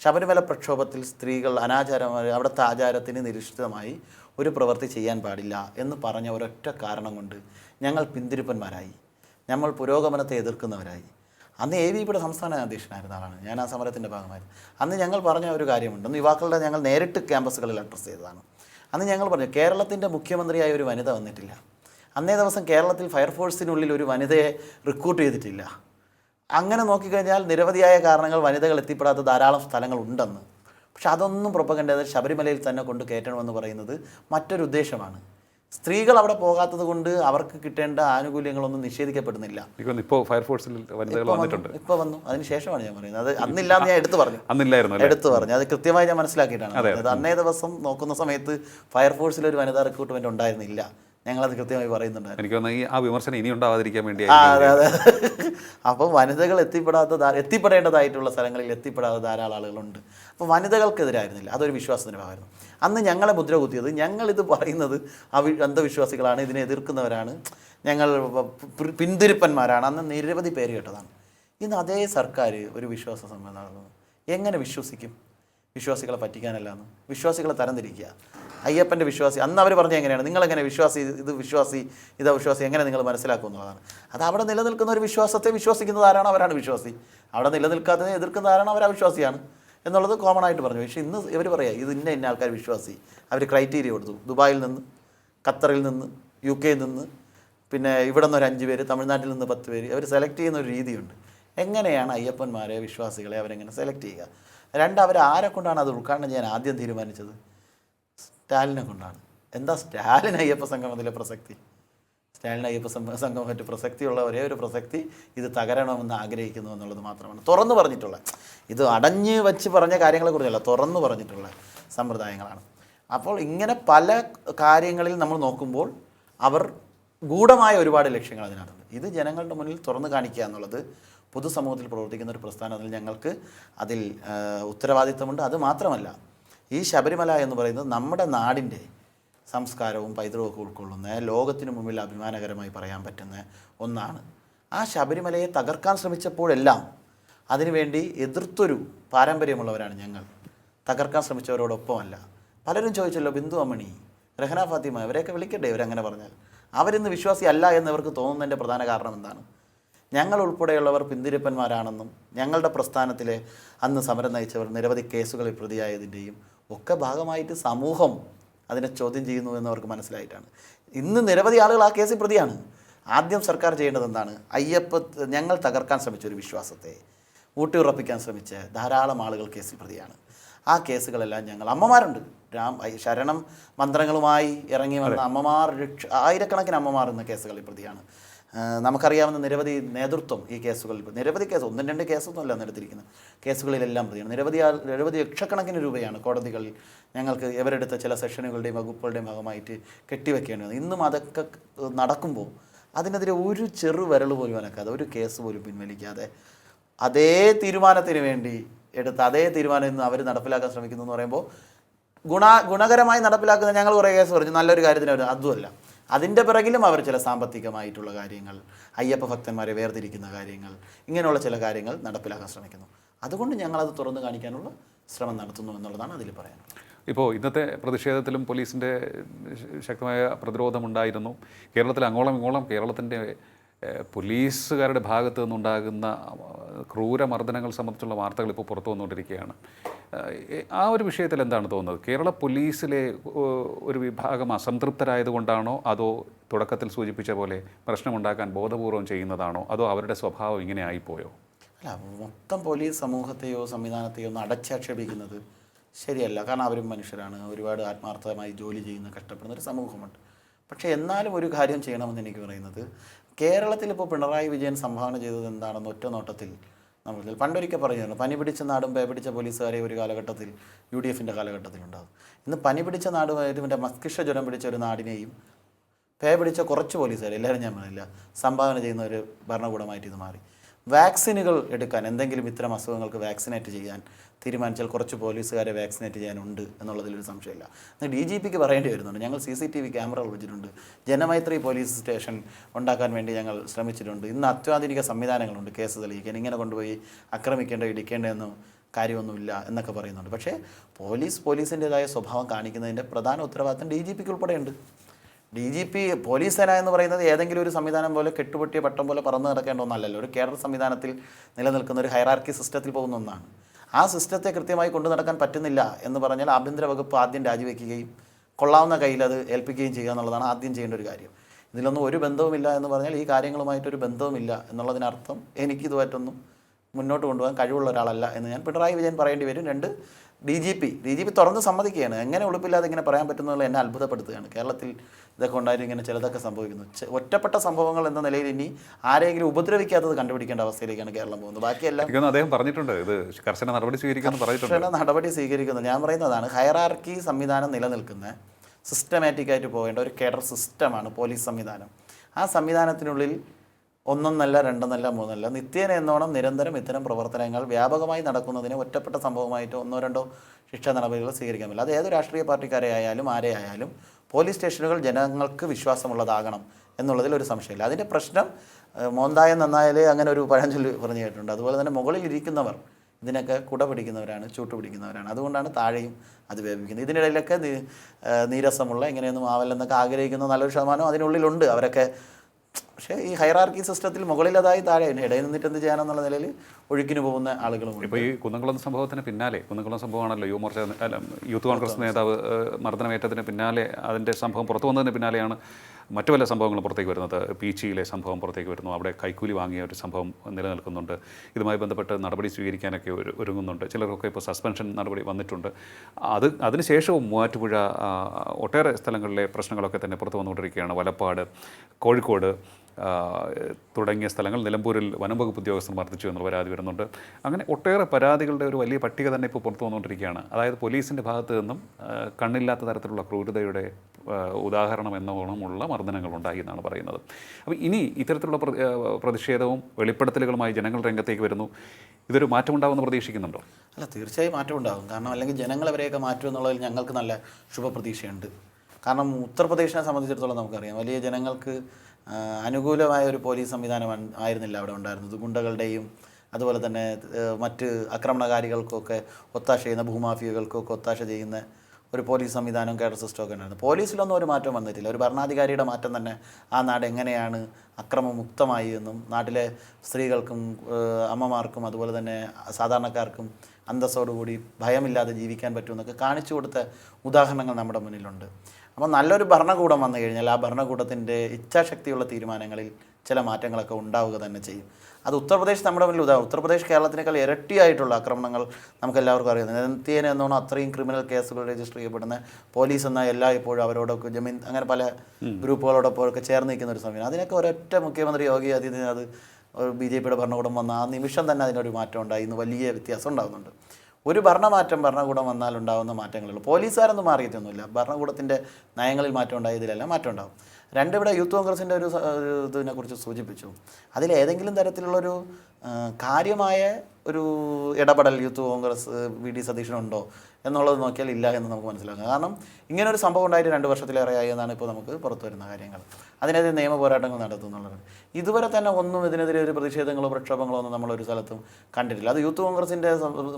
ശബരിമല പ്രക്ഷോഭത്തിൽ സ്ത്രീകൾ അനാചാരമായി അവിടുത്തെ ആചാരത്തിന് നിരീക്ഷിതമായി ഒരു പ്രവൃത്തി ചെയ്യാൻ പാടില്ല എന്ന് പറഞ്ഞ ഒരൊറ്റ കാരണം കൊണ്ട് ഞങ്ങൾ പിന്തിരിപ്പന്മാരായി. നമ്മൾ പുരോഗമനത്തെ എതിർക്കുന്നവരായി. അന്ന് എ വി പിയുടെ സംസ്ഥാന അധ്യക്ഷനായിരുന്ന ആളാണ്. ഞാൻ ആ സമരത്തിന്റെ ഭാഗമായിരുന്നു. അന്ന് ഞങ്ങൾ പറഞ്ഞ ഒരു കാര്യമുണ്ട്. അന്ന് യുവാക്കളുടെ ഞങ്ങൾ നേരിട്ട് ക്യാമ്പസുകളിൽ അഡ്രസ്സ് ചെയ്തതാണ്. അന്ന് ഞങ്ങൾ പറഞ്ഞു കേരളത്തിന്റെ മുഖ്യമന്ത്രിയായ ഒരു വനിത വന്നിട്ടില്ല. അന്നേ ദിവസം കേരളത്തിൽ ഫയർഫോഴ്സിനുള്ളിൽ ഒരു വനിതയെ റിക്രൂട്ട് ചെയ്തിട്ടില്ല. അങ്ങനെ നോക്കിക്കഴിഞ്ഞാൽ നിരവധിയായ കാരണങ്ങൾ വനിതകൾ എത്തിപ്പെടാത്ത ധാരാളം സ്ഥലങ്ങൾ ഉണ്ടെന്ന്. പക്ഷെ അതൊന്നും പ്രൊപ്പകണ്ട ശബരിമലയിൽ തന്നെ കൊണ്ട് കയറ്റണമെന്ന് പറയുന്നത് മറ്റൊരു ഉദ്ദേശമാണ്. സ്ത്രീകൾ അവിടെ പോകാത്തത് കൊണ്ട് അവർക്ക് കിട്ടേണ്ട ആനുകൂല്യങ്ങളൊന്നും നിഷേധിക്കപ്പെടുന്നില്ല. ഇപ്പോൾ ഫയർഫോഴ്സിൽ വനിതകൾ വന്നിട്ടുണ്ട് വന്നു ഇപ്പൊ വന്നു. അതിനുശേഷമാണ് ഞാൻ പറയുന്നത്. അത് അന്നില്ലാന്ന് ഞാൻ എടുത്തു പറഞ്ഞു. അന്നില്ലായിരുന്നു എടുത്തു പറഞ്ഞു. അത് കൃത്യമായി ഞാൻ മനസ്സിലാക്കിയിട്ടാണ് അത് അന്നേ ദിവസം നോക്കുന്ന സമയത്ത് ഫയർഫോഴ്സിൽ ഒരു വനിതാ റിക്രൂട്ട്മെന്റ് ഉണ്ടായിരുന്നില്ല. ഞങ്ങളത് കൃത്യമായി പറയുന്നുണ്ടായിരുന്നു. എനിക്ക് തോന്നുന്നു ഈ ആ വിമർശനം ഇനി ഉണ്ടാവാതിരിക്കാൻ വേണ്ടി അതെ അതെ. അപ്പോൾ വനിതകൾ എത്തിപ്പെടാത്ത എത്തിപ്പെടേണ്ടതായിട്ടുള്ള സ്ഥലങ്ങളിൽ എത്തിപ്പെടാത്ത ധാരാളം ആളുകളുണ്ട്. അപ്പോൾ വനിതകൾക്കെതിരായിരുന്നില്ല. അതൊരു വിശ്വാസത്തിന്റെ ഭാഗമായിരുന്നു. അന്ന് ഞങ്ങളെ മുദ്ര കുത്തിയത് ഞങ്ങളിത് പറയുന്നത് അവി അന്ധവിശ്വാസികളാണ് ഇതിനെ എതിർക്കുന്നവരാണ്. ഞങ്ങൾ പിന്തിരിപ്പന്മാരാണ്. അന്ന് നിരവധി പേര് കേട്ടതാണ്. ഇന്ന് അതേ സർക്കാർ ഒരു വിശ്വാസ സമ്മേളനം എങ്ങനെ വിശ്വസിക്കും? വിശ്വാസികളെ പറ്റിക്കാനല്ലാന്ന്. വിശ്വാസികളെ തരംതിരിക്കുക. അയ്യപ്പന്റെ വിശ്വാസി അന്ന് അവർ പറഞ്ഞ എങ്ങനെയാണ്? നിങ്ങളെങ്ങനെ വിശ്വാസി ഇത് വിശ്വാസി ഇതാ വിശ്വാസി എങ്ങനെ നിങ്ങൾ മനസ്സിലാക്കും എന്നുള്ളതാണ്. അത് അവിടെ നിലനിൽക്കുന്ന ഒരു വിശ്വാസത്തെ വിശ്വസിക്കുന്നത് ആരാണോ അവരാണ് വിശ്വാസി. അവിടെ നിലനിൽക്കാത്തതിനെ എതിർക്കുന്ന ആരാണോ അവർ അവിശ്വാസിയാണ് എന്നുള്ളത് കോമൺ ആയിട്ട് പറഞ്ഞു. പക്ഷേ ഇന്ന് ഇവർ പറയാം ഇത് ഇന്ന ഇന്ന ആൾക്കാർ വിശ്വാസി. അവർ ക്രൈറ്റീരിയ കൊടുത്തു. ദുബായിൽ നിന്ന് ഖത്തറിൽ നിന്ന് യു കെയിൽ നിന്ന് പിന്നെ ഇവിടെ നിന്ന് ഒരു അഞ്ച് പേര് തമിഴ്നാട്ടിൽ നിന്ന് പത്ത് പേര് അവർ സെലക്ട് ചെയ്യുന്ന ഒരു രീതിയുണ്ട്. എങ്ങനെയാണ് അയ്യപ്പന്മാരെ വിശ്വാസികളെ അവരെങ്ങനെ സെലക്ട് ചെയ്യുക? രണ്ട് അവർ ആരെ കൊണ്ടാണ് അത് ഉദ്ഘാടനം ചെയ്യാൻ ആദ്യം തീരുമാനിച്ചത്? സ്റ്റാലിനെ കൊണ്ടാണ്. എന്താ സ്റ്റാലിൻ അയ്യപ്പ സംഗമത്തിലെ പ്രസക്തി? സ്റ്റാലിൻ അയ്യപ്പ സംഘം മറ്റ് പ്രസക്തിയുള്ള ഒരേ ഒരു പ്രസക്തി ഇത് തകരണമെന്ന് ആഗ്രഹിക്കുന്നു എന്നുള്ളത് മാത്രമാണ്. തുറന്നു പറഞ്ഞിട്ടുള്ള ഇത് അടഞ്ഞ് വെച്ച് പറഞ്ഞ കാര്യങ്ങളെക്കുറിച്ചല്ല തുറന്നു പറഞ്ഞിട്ടുള്ള സമ്പ്രദായങ്ങളാണ്. അപ്പോൾ ഇങ്ങനെ പല കാര്യങ്ങളിൽ നമ്മൾ നോക്കുമ്പോൾ അവർ ഗൂഢമായ ഒരുപാട് ലക്ഷ്യങ്ങൾ അതിനകത്തുണ്ട്. ഇത് ജനങ്ങളുടെ മുന്നിൽ തുറന്നു കാണിക്കുക എന്നുള്ളത് പൊതുസമൂഹത്തിൽ പ്രവർത്തിക്കുന്ന ഒരു പ്രസ്ഥാനം പ്രസ്ഥാനത്തിൽ ഞങ്ങൾക്ക് അതിൽ ഉത്തരവാദിത്തമുണ്ട് അത് മാത്രമല്ല ഈ ശബരിമല എന്ന് പറയുന്നത് നമ്മുടെ നാടിന്റെ സംസ്കാരവും പൈതൃകവും ഉൾക്കൊള്ളുന്ന ലോകത്തിന് മുമ്പിൽ അഭിമാനകരമായി പറയാൻ പറ്റുന്ന ഒന്നാണ്. ആ ശബരിമലയെ തകർക്കാൻ ശ്രമിച്ചപ്പോഴെല്ലാം അതിനുവേണ്ടി എതിർത്തൊരു പാരമ്പര്യമുള്ളവരാണ് ഞങ്ങൾ. തകർക്കാൻ ശ്രമിച്ചവരോടൊപ്പമല്ല. പലരും ചോദിച്ചല്ലോ ബിന്ദു അമ്മണി രഹന ഫാത്തിമ ഇവരെയൊക്കെ വിളിക്കട്ടെ? ഇവരങ്ങനെ പറഞ്ഞാൽ. അവരിന്ന് വിശ്വാസി അല്ല എന്നിവർക്ക് തോന്നുന്നതിന്റെ പ്രധാന കാരണം എന്താണ്? ഞങ്ങൾ ഉൾപ്പെടെയുള്ളവർ പിന്തിരിപ്പന്മാരാണെന്നും ഞങ്ങളുടെ പ്രസ്ഥാനത്തിലെ അന്ന് സമരം നയിച്ചവർ നിരവധി കേസുകളിൽ പ്രതിയായതിന്റെയും ഒക്കെ ഭാഗമായിട്ട് സമൂഹം അതിനെ ചോദ്യം ചെയ്യുന്നു എന്നവർക്ക് മനസ്സിലായിട്ടാണ്. ഇന്ന് നിരവധി ആളുകൾ ആ കേസിൽ പ്രതിയാണ്. ആദ്യം സർക്കാർ ചെയ്യേണ്ടത് എന്താണ്? അയ്യപ്പ ഞങ്ങൾ തകർക്കാൻ ശ്രമിച്ച ഒരു വിശ്വാസത്തെ ഊട്ടിയുറപ്പിക്കാൻ ശ്രമിച്ച ധാരാളം ആളുകൾ കേസിൽ പ്രതിയാണ്. ആ കേസുകളെല്ലാം ഞങ്ങൾ അമ്മമാരുണ്ട്. രാം ശരണം മന്ത്രങ്ങളുമായി ഇറങ്ങി വന്ന അമ്മമാർ ആയിരക്കണക്കിന് അമ്മമാർ എന്ന കേസുകളിൽ പ്രതിയാണ്. നമുക്കറിയാവുന്ന നിരവധി നേതൃത്വം ഈ കേസുകളിൽ നിരവധി കേസ് ഒന്നും രണ്ട് കേസൊന്നും അല്ല എടുത്തിരിക്കുന്നത്. കേസുകളിലെല്ലാം പ്രതിയാണ്. നിരവധി നിരവധി ലക്ഷക്കണക്കിന് രൂപയാണ് കോടതികളിൽ ഞങ്ങൾക്ക് ഇവരെടുത്ത ചില സെഷനുകളുടെയും വകുപ്പുകളുടെയും ഭാഗമായിട്ട് കെട്ടിവെക്കേണ്ടത് ഇന്നും അതൊക്കെ നടക്കുമ്പോൾ അതിനെതിരെ ഒരു ചെറു വിരൽ പോലും അനക്കാതെ ഒരു കേസ് പോലും പിൻവലിക്കാതെ അതേ തീരുമാനത്തിന് വേണ്ടി എടുത്ത അതേ തീരുമാനം ഇന്ന് അവർ നടപ്പിലാക്കാൻ ശ്രമിക്കുന്നു എന്ന് പറയുമ്പോൾ ഗുണ ഗുണകരമായി നടപ്പിലാക്കുന്ന ഞങ്ങൾ കുറേ കേസ് പറഞ്ഞു. നല്ലൊരു കാര്യത്തിന് അതുമല്ല. അതിന്റെ പിറകിലും അവർ ചില സാമ്പത്തികമായിട്ടുള്ള കാര്യങ്ങൾ അയ്യപ്പ ഭക്തന്മാരെ വേർതിരിക്കുന്ന കാര്യങ്ങൾ ഇങ്ങനെയുള്ള ചില കാര്യങ്ങൾ നടപ്പിലാക്കാൻ ശ്രമിക്കുന്നു. അതുകൊണ്ട് ഞങ്ങളത് തുറന്നു കാണിക്കാനുള്ള ശ്രമം നടത്തുന്നു എന്നുള്ളതാണ് അതിൽ പറയാനുള്ളത്. ഇപ്പോൾ ഇന്നത്തെ പ്രതിഷേധത്തിലും പോലീസിന്റെ ശക്തമായ പ്രതിരോധമുണ്ടായിരുന്നു. കേരളത്തിൽ അങ്ങോളം ഇങ്ങോളം കേരളത്തിന്റെ പോലീസുകാരുടെ ഭാഗത്തു നിന്നുണ്ടാകുന്ന ക്രൂരമർദ്ദനങ്ങൾ സംബന്ധിച്ചുള്ള വാർത്തകൾ ഇപ്പോൾ പുറത്തു വന്നുകൊണ്ടിരിക്കുകയാണ്. ആ ഒരു വിഷയത്തിൽ എന്താണ് തോന്നുന്നത്? കേരള പോലീസിലെ ഒരു വിഭാഗം അസംതൃപ്തരായതുകൊണ്ടാണോ അതോ തുടക്കത്തിൽ സൂചിപ്പിച്ച പോലെ പ്രശ്നമുണ്ടാക്കാൻ ബോധപൂർവം ചെയ്യുന്നതാണോ? അതോ അവരുടെ സ്വഭാവം ഇങ്ങനെ ആയിപ്പോയോ? അല്ല മൊത്തം പോലീസ് സമൂഹത്തെയോ സംവിധാനത്തെയോ ഒന്ന് അടച്ചാക്ഷേപിക്കുന്നത് ശരിയല്ല. കാരണം അവരും മനുഷ്യരാണ്. ഒരുപാട് ആത്മാർത്ഥമായി ജോലി ചെയ്യുന്ന കഷ്ടപ്പെടുന്ന ഒരു സമൂഹമുണ്ട്. പക്ഷേ എന്നാലും ഒരു കാര്യം ചെയ്യണമെന്ന് എനിക്ക് പറയുന്നത് കേരളത്തിൽ ഇപ്പോൾ പിണറായി വിജയൻ സംഭാവന ചെയ്തത് എന്താണെന്ന് ഒറ്റ നോട്ടത്തിൽ നമ്മൾ പണ്ടൊരിക്കൽ പറഞ്ഞിരുന്നു പനി പിടിച്ച നാടും പേ പിടിച്ച പോലീസുകാരെ ഒരു കാലഘട്ടത്തിൽ യു ഡി എഫിന്റെ കാലഘട്ടത്തിലുണ്ടാകും ഇന്ന് പനി പിടിച്ച നാടുമായിട്ട് മറ്റേ മസ്തിഷ്ക ജ്വരം പിടിച്ച ഒരു നാടിനെയും പേ പിടിച്ച കുറച്ച് പോലീസുകാരെ എല്ലാവരും ഞാൻ പറഞ്ഞില്ല സംഭാവന ചെയ്യുന്ന ഒരു ഭരണകൂടമായിട്ട് ഇത് മാറി. വാക്സിനുകൾ എടുക്കാൻ എന്തെങ്കിലും ഇത്തരം അസുഖങ്ങൾക്ക് വാക്സിനേറ്റ് ചെയ്യാൻ തീരുമാനിച്ചാൽ കുറച്ച് പോലീസുകാരെ വാക്സിനേറ്റ് ചെയ്യാനുണ്ട് എന്നുള്ളതിലൊരു സംശയമില്ല. എന്നാൽ ഡി ജി പിക്ക് പറയേണ്ടി വരുന്നുണ്ട്. ഞങ്ങൾ സി സി ടി വി ക്യാമറകൾ വെച്ചിട്ടുണ്ട്. ജനമൈത്രി പോലീസ് സ്റ്റേഷൻ ഉണ്ടാക്കാൻ വേണ്ടി ഞങ്ങൾ ശ്രമിച്ചിട്ടുണ്ട്. ഇന്ന് അത്യാധുനിക സംവിധാനങ്ങളുണ്ട് കേസ് തെളിയിക്കാൻ. ഇങ്ങനെ കൊണ്ടുപോയി ആക്രമിക്കേണ്ടോ ഇടിക്കേണ്ടതെന്നോ കാര്യമൊന്നുമില്ല എന്നൊക്കെ പറയുന്നുണ്ട്. പക്ഷേ പോലീസ് പോലീസിന്റെതായ സ്വഭാവം കാണിക്കുന്നതിന്റെ പ്രധാന ഉത്തരവാദിത്തം ഡി ജി പിക്ക് ഉൾപ്പെടെയുണ്ട്. ഡി ജി പി പോലീസ് സേന എന്ന് പറയുന്നത് ഏതെങ്കിലും ഒരു സംവിധാനം പോലെ കെട്ടുപൊട്ടിയ പട്ടം പോലെ പറന്ന് നടക്കേണ്ട ഒന്നല്ലല്ലോ. ഒരു കേഡർ സംവിധാനത്തിൽ നിലനിൽക്കുന്ന ഒരു ഹൈറാർക്കി സിസ്റ്റത്തിൽ പോകുന്ന ഒന്നാണ്. ആ സിസ്റ്റത്തെ കൃത്യമായി കൊണ്ടു നടക്കാൻ പറ്റുന്നില്ല എന്ന് പറഞ്ഞാൽ ആഭ്യന്തര വകുപ്പ് ആദ്യം രാജിവെക്കുകയും കൊള്ളാവുന്ന കയ്യിൽ അത് ഏൽപ്പിക്കുകയും ചെയ്യുക എന്നുള്ളതാണ് ആദ്യം ചെയ്യേണ്ട ഒരു കാര്യം. ഇതിലൊന്നും ഒരു ബന്ധവുമില്ല എന്ന് പറഞ്ഞാൽ ഈ കാര്യങ്ങളുമായിട്ട് ഒരു ബന്ധവുമില്ല എന്നുള്ളതിനർത്ഥം എനിക്കിതുമായിട്ടൊന്നും മുന്നോട്ട് കൊണ്ടുപോകാൻ കഴിവുള്ള ഒരാളല്ല എന്ന് ഞാൻ പിണറായി വിജയൻ പറയേണ്ടി വരും. രണ്ട് D G P D G P തുറന്ന് സമ്മതിക്കുകയാണ്. എങ്ങനെ ഉളുപ്പില്ലാതെ ഇങ്ങനെ പറയാൻ പറ്റുന്നുള്ള എന്നെ അത്ഭുതപ്പെടുത്തുകയാണ്. കേരളത്തിൽ ഇതൊക്കെ ഉണ്ടായിരുന്നു ഇങ്ങനെ ചിലതൊക്കെ സംഭവിക്കുന്നു. ഒറ്റപ്പെട്ട സംഭവങ്ങൾ എന്ന നിലയിൽ ഇനി ആരെങ്കിലും ഉപദ്രവിക്കാത്തത് കണ്ടുപിടിക്കേണ്ട അവസ്ഥയിലേക്കാണ് കേരളം പോകുന്നത്. ബാക്കിയെല്ലാം അദ്ദേഹം പറഞ്ഞിട്ടുണ്ട്. ഇത് കർശന നടപടി സ്വീകരിക്കുന്നു കർശന നടപടി സ്വീകരിക്കുന്നത് ഞാൻ പറയുന്നതാണ് ഹയറാർക്കി സംവിധാനം നിലനിൽക്കുന്ന സിസ്റ്റമാറ്റിക്കായിട്ട് പോകേണ്ട ഒരു കേഡർ സിസ്റ്റമാണ് പോലീസ് സംവിധാനം. ആ സംവിധാനത്തിനുള്ളിൽ ഒന്നൊന്നല്ല രണ്ടെന്നല്ല മൂന്നല്ല. നിത്യേന എന്നോണം നിരന്തരം ഇത്തരം പ്രവർത്തനങ്ങൾ വ്യാപകമായി നടക്കുന്നതിന് ഒറ്റപ്പെട്ട സംഭവമായിട്ട് ഒന്നോ രണ്ടോ ശിക്ഷാ നടപടികൾ സ്വീകരിക്കാൻ പറ്റില്ല അത് ഏത് രാഷ്ട്രീയ പാർട്ടിക്കാരെ ആയാലും ആരെ ആയാലും പോലീസ് സ്റ്റേഷനുകൾ ജനങ്ങൾക്ക് വിശ്വാസമുള്ളതാകണം എന്നുള്ളതിൽ ഒരു സംശയമില്ല. അതിന്റെ പ്രശ്നം മോന്തായം നന്നായാലേ അങ്ങനെ ഒരു പഴഞ്ചൊല്ല് പറഞ്ഞു കേട്ടിട്ടുണ്ട്. അതുപോലെ തന്നെ മുകളിൽ ഇരിക്കുന്നവർ ഇതിനൊക്കെ കുട പിടിക്കുന്നവരാണ് ചൂട്ട് പിടിക്കുന്നവരാണ്. അതുകൊണ്ടാണ് താഴെയും അത് വ്യാപിക്കുന്നത് ഇതിനിടയിലൊക്കെ നീരസമുള്ള ഇങ്ങനെയൊന്നും ആവല്ലെന്നൊക്കെ ആഗ്രഹിക്കുന്ന നല്ലൊരു ശതമാനം അതിനുള്ളിലുണ്ട്. അവരൊക്കെ പക്ഷേ ഈ ഹൈറാർക്കി സിസ്റ്റത്തിൽ മുകളിലതായി താഴെ ഇടയിൽ നിന്നിട്ട് എന്ത് ചെയ്യാനെന്നുള്ള നിലയിൽ ഒഴുക്കിന് പോകുന്ന ആളുകളും ഇപ്പോൾ ഈ കുന്നംകുളം സംഭവത്തിന് പിന്നാലെ കുന്നംകുളം സംഭവമാണല്ലോ യുവമോർച്ച അല്ല യൂത്ത് കോൺഗ്രസ് നേതാവ് മർദ്ദനമേറ്റത്തിന് പിന്നാലെ അതിന്റെ സംഭവം പുറത്തു വന്നതിന് പിന്നാലെയാണ് മറ്റു പല സംഭവങ്ങളും പുറത്തേക്ക് വരുന്നത്. പീച്ചിയിലെ സംഭവം പുറത്തേക്ക് വരുന്നു. അവിടെ കൈക്കൂലി വാങ്ങിയ ഒരു സംഭവം നിലനിൽക്കുന്നുണ്ട്. ഇതുമായി ബന്ധപ്പെട്ട് നടപടി സ്വീകരിക്കാനൊക്കെ ഒരു ഒരുങ്ങുന്നുണ്ട്. ചിലർക്കൊക്കെ ഇപ്പോൾ സസ്പെൻഷൻ നടപടി വന്നിട്ടുണ്ട്. അത് അതിനുശേഷവും മൂവാറ്റുപുഴ ഒട്ടേറെ സ്ഥലങ്ങളിലെ പ്രശ്നങ്ങളൊക്കെ തന്നെ പുറത്തു വന്നുകൊണ്ടിരിക്കുകയാണ്. വലപ്പാട് കോഴിക്കോട് തുടങ്ങിയ സ്ഥലങ്ങൾ നിലമ്പൂരിൽ വനംവകുപ്പ് ഉദ്യോഗസ്ഥർ മർദ്ദിച്ചു എന്നുള്ള പരാതി വരുന്നുണ്ട്. അങ്ങനെ ഒട്ടേറെ പരാതികളുടെ ഒരു വലിയ പട്ടിക തന്നെ ഇപ്പോൾ പുറത്തു വന്നുകൊണ്ടിരിക്കുകയാണ്. അതായത് പോലീസിന്റെ ഭാഗത്തു നിന്നും കണ്ണില്ലാത്ത തരത്തിലുള്ള ക്രൂരതയുടെ ഉദാഹരണം എന്നോണമുള്ള മർദ്ദനങ്ങൾ ഉണ്ടായി എന്നാണ് പറയുന്നത്. അപ്പോൾ ഇനി ഇത്തരത്തിലുള്ള പ്രതിഷേധവും വെളിപ്പെടുത്തലുകളുമായി ജനങ്ങൾ രംഗത്തേക്ക് വരുന്നു. ഇതൊരു മാറ്റമുണ്ടാവുമെന്ന് പ്രതീക്ഷിക്കുന്നുണ്ടോ? അല്ല തീർച്ചയായും മാറ്റം ഉണ്ടാകും കാരണം അല്ലെങ്കിൽ ജനങ്ങൾ അവരെയൊക്കെ മാറ്റും എന്നുള്ളതിൽ ഞങ്ങൾക്ക് നല്ല ശുഭപ്രതീക്ഷയുണ്ട്. കാരണം ഉത്തർപ്രദേശിനെ സംബന്ധിച്ചിടത്തോളം നമുക്കറിയാം. വലിയ ജനങ്ങൾക്ക് അനുകൂലമായ ഒരു പോലീസ് സംവിധാനം ആയിരുന്നില്ല അവിടെ ഉണ്ടായിരുന്നത്. ഗുണ്ടകളുടെയും അതുപോലെ തന്നെ മറ്റ് ആക്രമണകാരികൾക്കൊക്കെ ഒത്താശ ചെയ്യുന്ന ഭൂമാഫിയകൾക്കൊക്കെ ഒത്താശ ചെയ്യുന്ന ഒരു പോലീസ് സംവിധാനം കേഡർ സിസ്റ്റമൊക്കെ ഉണ്ടായിരുന്നു. പോലീസിലൊന്നും ഒരു മാറ്റം വന്നിട്ടില്ല. ഒരു ഭരണാധികാരിയുടെ മാറ്റം തന്നെ ആ നാട് എങ്ങനെയാണ് അക്രമമുക്തമായി എന്നും നാട്ടിലെ സ്ത്രീകൾക്കും അമ്മമാർക്കും അതുപോലെ തന്നെ സാധാരണക്കാർക്കും അന്തസ്സോടുകൂടി ഭയമില്ലാതെ ജീവിക്കാൻ പറ്റുമെന്നൊക്കെ കാണിച്ചു കൊടുത്ത ഉദാഹരണങ്ങൾ നമ്മുടെ മുന്നിലുണ്ട്. അപ്പോൾ നല്ലൊരു ഭരണകൂടം വന്നു കഴിഞ്ഞാൽ ആ ഭരണകൂടത്തിന്റെ ഇച്ഛാശക്തിയുള്ള തീരുമാനങ്ങളിൽ ചില മാറ്റങ്ങളൊക്കെ ഉണ്ടാവുക തന്നെ ചെയ്യും. അത് ഉത്തർപ്രദേശ് നമ്മുടെ മുന്നിൽ ഉദാഹരണം ഉത്തർപ്രദേശ് കേരളത്തിനേക്കാൾ ഇരട്ടിയായിട്ടുള്ള ആക്രമണങ്ങൾ നമുക്ക് എല്ലാവർക്കും അറിയാം. നിത്യേന എന്നോണം അത്രയും ക്രിമിനൽ കേസുകൾ രജിസ്റ്റർ ചെയ്യപ്പെടുന്ന പോലീസ് എന്ന എല്ലാ ഇപ്പോഴും അവരോടൊക്കെ ജമീൻ അങ്ങനെ പല ഗ്രൂപ്പുകളോടൊപ്പം ഒക്കെ ചേർന്ന് നിൽക്കുന്ന ഒരു സമയം. അതിനൊക്കെ ഒരൊറ്റ മുഖ്യമന്ത്രി യോഗി ആദിത്യനാഥ് ബി ജെ പിയുടെ ഭരണകൂടം വന്ന ആ നിമിഷം തന്നെ അതിനൊരു മാറ്റം ഉണ്ടായി. ഇന്ന് വലിയ വ്യത്യാസം ഉണ്ടാകുന്നുണ്ട് ഒരു ഭരണമാറ്റം ഭരണകൂടം വന്നാൽ ഉണ്ടാകുന്ന മാറ്റങ്ങളുള്ളൂ. പോലീസുകാരൊന്നും മാറിയിട്ടൊന്നുമില്ല. ഭരണകൂടത്തിന്റെ നയങ്ങളിൽ മാറ്റം ഉണ്ടായി ഇതിലെല്ലാം മാറ്റം ഉണ്ടാകും രണ്ട് ഇവിടെ യൂത്ത് കോൺഗ്രസിന്റെ ഒരു സ- ഒരു ഇതിനെ കുറിച്ച് സൂചിപ്പിച്ചു. അതിൽ ഏതെങ്കിലും തരത്തിലുള്ളൊരു കാര്യമായ ഒരു ഇടപെടൽ യൂത്ത് കോൺഗ്രസ് വി ഡി സതീശനുണ്ടോ? എന്നുള്ളത് നോക്കിയാൽ ഇല്ല എന്ന് നമുക്ക് മനസ്സിലാക്കാം. കാരണം ഇങ്ങനെ ഒരു സംഭവം ഉണ്ടായിട്ട് രണ്ട് വർഷത്തിലേറെയായി എന്നാണ് ഇപ്പോൾ നമുക്ക് പുറത്തു വരുന്ന കാര്യങ്ങൾ. അതിനെതിരെ നിയമ പോരാട്ടങ്ങൾ നടത്തുന്നുള്ളത് ഇതുവരെ തന്നെ ഒന്നും ഇതിനെതിരെ ഒരു പ്രതിഷേധങ്ങളോ പ്രക്ഷോഭങ്ങളോ ഒന്നും നമ്മളൊരു സ്ഥലത്തും കണ്ടിട്ടില്ല. അത് യൂത്ത് കോൺഗ്രസിന്റെ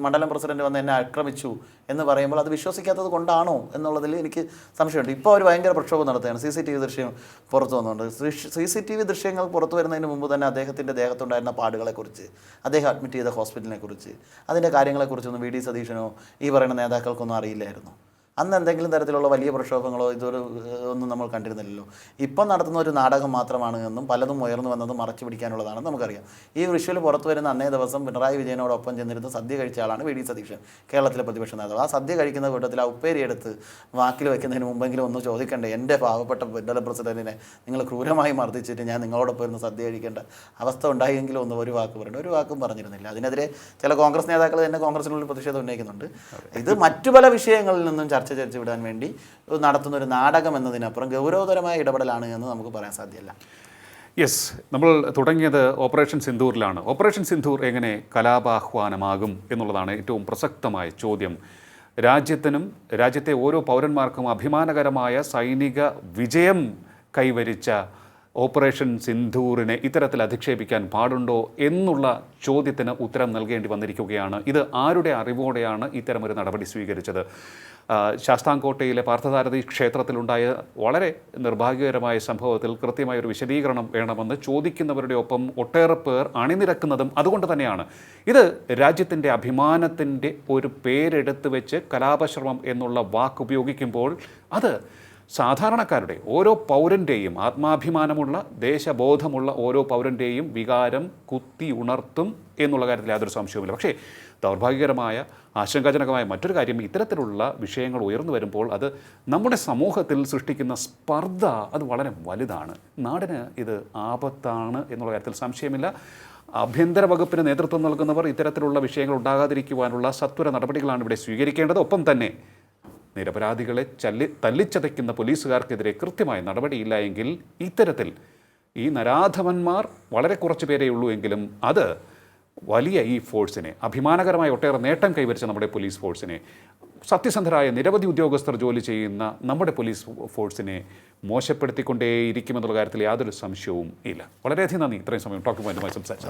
മണ്ഡലം പ്രസിഡന്റ് വന്ന് എന്നെ ആക്രമിച്ചു എന്ന് പറയുമ്പോൾ അത് വിശ്വസിക്കാത്തത് കൊണ്ടാണോ എന്നുള്ളതിൽ എനിക്ക് സംശയമുണ്ട്. ഇപ്പോൾ അവർ ഭയങ്കര പ്രക്ഷോഭം നടത്തുകയാണ്. സി സി ടി വി ദൃശ്യം പുറത്തു വന്നുകൊണ്ട്. സി സി ടി വി ദൃശ്യങ്ങൾ പുറത്തു വരുന്നതിന് മുമ്പ് തന്നെ അദ്ദേഹത്തിന്റെ ദേഹത്തുണ്ടായിരുന്ന പാടുകളെക്കുറിച്ച് അദ്ദേഹം അഡ്മിറ്റ് ചെയ്ത ഹോസ്പിറ്റലിനെക്കുറിച്ച് അതിന്റെ കാര്യങ്ങളെക്കുറിച്ചൊന്നും വി ഡി സതീശനോ ഈ പറയുന്ന നേതാക്കൾക്കൊന്നും അറിയില്ലായിരുന്നു. അന്ന് എന്തെങ്കിലും തരത്തിലുള്ള വലിയ പ്രക്ഷോഭങ്ങളോ ഇതൊരു ഒന്നും നമ്മൾ കണ്ടിരുന്നില്ലല്ലോ. ഇപ്പം നടത്തുന്ന ഒരു നാടകം മാത്രമാണ് എന്നും പലതും ഉയർന്നു വന്നതും മറച്ചു പിടിക്കാനുള്ളതാണെന്ന് നമുക്കറിയാം. ഈ വിഷ്വൽ പുറത്തു വരുന്ന അന്നേ ദിവസം പിണറായി വിജയനോടൊപ്പം ചെന്നിരുന്ന് സദ്യ കഴിച്ച ആളാണ് വി ഡി സതീശൻ കേരളത്തിലെ പ്രതിപക്ഷ നേതാവ്. ആ സദ്യ കഴിക്കുന്ന കൂട്ടത്തിൽ ആ ഉപ്പേരി എടുത്ത് വാക്കിൽ വയ്ക്കുന്നതിന് മുമ്പെങ്കിലും ഒന്ന് ചോദിക്കണ്ടേ? എന്റെ പാവപ്പെട്ട ഫെഡറൽ പ്രസിഡന്റിനെ നിങ്ങൾ ക്രൂരമായി മർദ്ദിച്ചിട്ട് ഞാൻ നിങ്ങളോടൊപ്പം ഇരുന്ന് സദ്യ കഴിക്കേണ്ട അവസ്ഥ ഉണ്ടായെങ്കിലും ഒന്ന് ഒരു വാക്ക് പറയണ്ട. ഒരു വാക്കും പറഞ്ഞിരുന്നില്ല. അതിനെതിരെ ചില കോൺഗ്രസ് നേതാക്കൾ തന്നെ കോൺഗ്രസിനുള്ളിൽ പ്രതിഷേധം ഉന്നയിക്കുന്നുണ്ട്. ഇത് മറ്റു പല വിഷയങ്ങളിൽ നിന്നും ചർച്ച ചർച്ച വിടാൻ വേണ്ടി നടത്തുന്ന ഒരു നാടകം എന്നതിനപ്പുറം ഗൗരവതരമായ ഇടപെടലാണ് എന്ന് നമുക്ക് പറയാൻ സാധ്യമല്ല യെസ് നമ്മൾ തുടങ്ങിയത് ഓപ്പറേഷൻ സിന്ധൂരിലാണ് ഓപ്പറേഷൻ സിന്ധൂർ എങ്ങനെ കലാപാഹ്വാനമാകും എന്നുള്ളതാണ് ഏറ്റവും പ്രസക്തമായ ചോദ്യം. രാജ്യത്തിനും രാജ്യത്തെ ഓരോ പൗരന്മാർക്കും അഭിമാനകരമായ സൈനിക വിജയം കൈവരിച്ച ഓപ്പറേഷൻ സിന്ധൂറിനെ ഇത്തരത്തിൽ അധിക്ഷേപിക്കാൻ പാടുണ്ടോ എന്നുള്ള ചോദ്യത്തിന് ഉത്തരം നൽകേണ്ടി വന്നിരിക്കുകയാണ്. ഇത് ആരുടെ അറിവോടെയാണ് ഇത്തരമൊരു നടപടി സ്വീകരിച്ചത്? ശാസ്താംകോട്ടയിലെ പാർത്ഥസാരഥി ക്ഷേത്രത്തിലുണ്ടായ വളരെ നിർഭാഗ്യകരമായ സംഭവത്തിൽ കൃത്യമായ ഒരു വിശദീകരണം വേണമെന്ന് ചോദിക്കുന്നവരുടെ ഒപ്പം ഒട്ടേറെ പേർ അണിനിരക്കുന്നതും അതുകൊണ്ട് തന്നെയാണ്. ഇത് രാജ്യത്തിന്റെ അഭിമാനത്തിന്റെ ഒരു പേരെടുത്ത് വെച്ച് കലാപശ്രമം എന്നുള്ള വാക്ക് ഉപയോഗിക്കുമ്പോൾ അത് സാധാരണക്കാരുടെ ഓരോ പൗരന്റെയും ആത്മാഭിമാനമുള്ള ദേശബോധമുള്ള ഓരോ പൗരന്റെയും വികാരം കുത്തി ഉണർത്തും എന്നുള്ള കാര്യത്തിൽ യാതൊരു സംശയവുമില്ല. പക്ഷേ ദൗർഭാഗ്യകരമായ ആശങ്കാജനകമായ മറ്റൊരു കാര്യം ഇത്തരത്തിലുള്ള വിഷയങ്ങൾ ഉയർന്നു വരുമ്പോൾ അത് നമ്മുടെ സമൂഹത്തിൽ സൃഷ്ടിക്കുന്ന സ്പർദ്ധ അത് വളരെ വലുതാണ്. നാടിന് ഇത് ആപത്താണ് എന്നുള്ള കാര്യത്തിൽ സംശയമില്ല. ആഭ്യന്തര വകുപ്പിന് നേതൃത്വം നൽകുന്നവർ ഇത്തരത്തിലുള്ള വിഷയങ്ങൾ ഉണ്ടാകാതിരിക്കുവാനുള്ള സത്വര നടപടികളാണ് ഇവിടെ സ്വീകരിക്കേണ്ടത്. ഒപ്പം തന്നെ നിരപരാധികളെ ചല്ലി തല്ലിച്ചതയ്ക്കുന്ന പോലീസുകാർക്കെതിരെ കൃത്യമായ നടപടിയില്ല എങ്കിൽ ഇത്തരത്തിൽ ഈ നരാധവന്മാർ വളരെ കുറച്ച് പേരേ ഉള്ളൂ എങ്കിലും അത് വലിയ ഈ ഫോഴ്സിനെ അഭിമാനകരമായ ഒട്ടേറെ നേട്ടം കൈവരിച്ച നമ്മുടെ പോലീസ് ഫോഴ്സിനെ സത്യസന്ധരായ നിരവധി ഉദ്യോഗസ്ഥർ ജോലി ചെയ്യുന്ന നമ്മുടെ പോലീസ് ഫോഴ്സിനെ മോശപ്പെടുത്തിക്കൊണ്ടേയിരിക്കുമെന്നുള്ള കാര്യത്തിൽ യാതൊരു സംശയവും ഇല്ല. വളരെയധികം നന്ദി. ഇത്രയും സമയം ടോക്കിംഗ് പോയിന്റുമായി സംസാരിച്ചു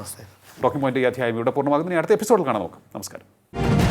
ടോക്കിംഗ് പോയിന്റ് ഈ അധ്യായം ഇവിടെ പൂർണമാകുന്നതിന് അടുത്ത എപ്പിസോഡിൽ കാണാൻ നോക്കാം. നമസ്കാരം.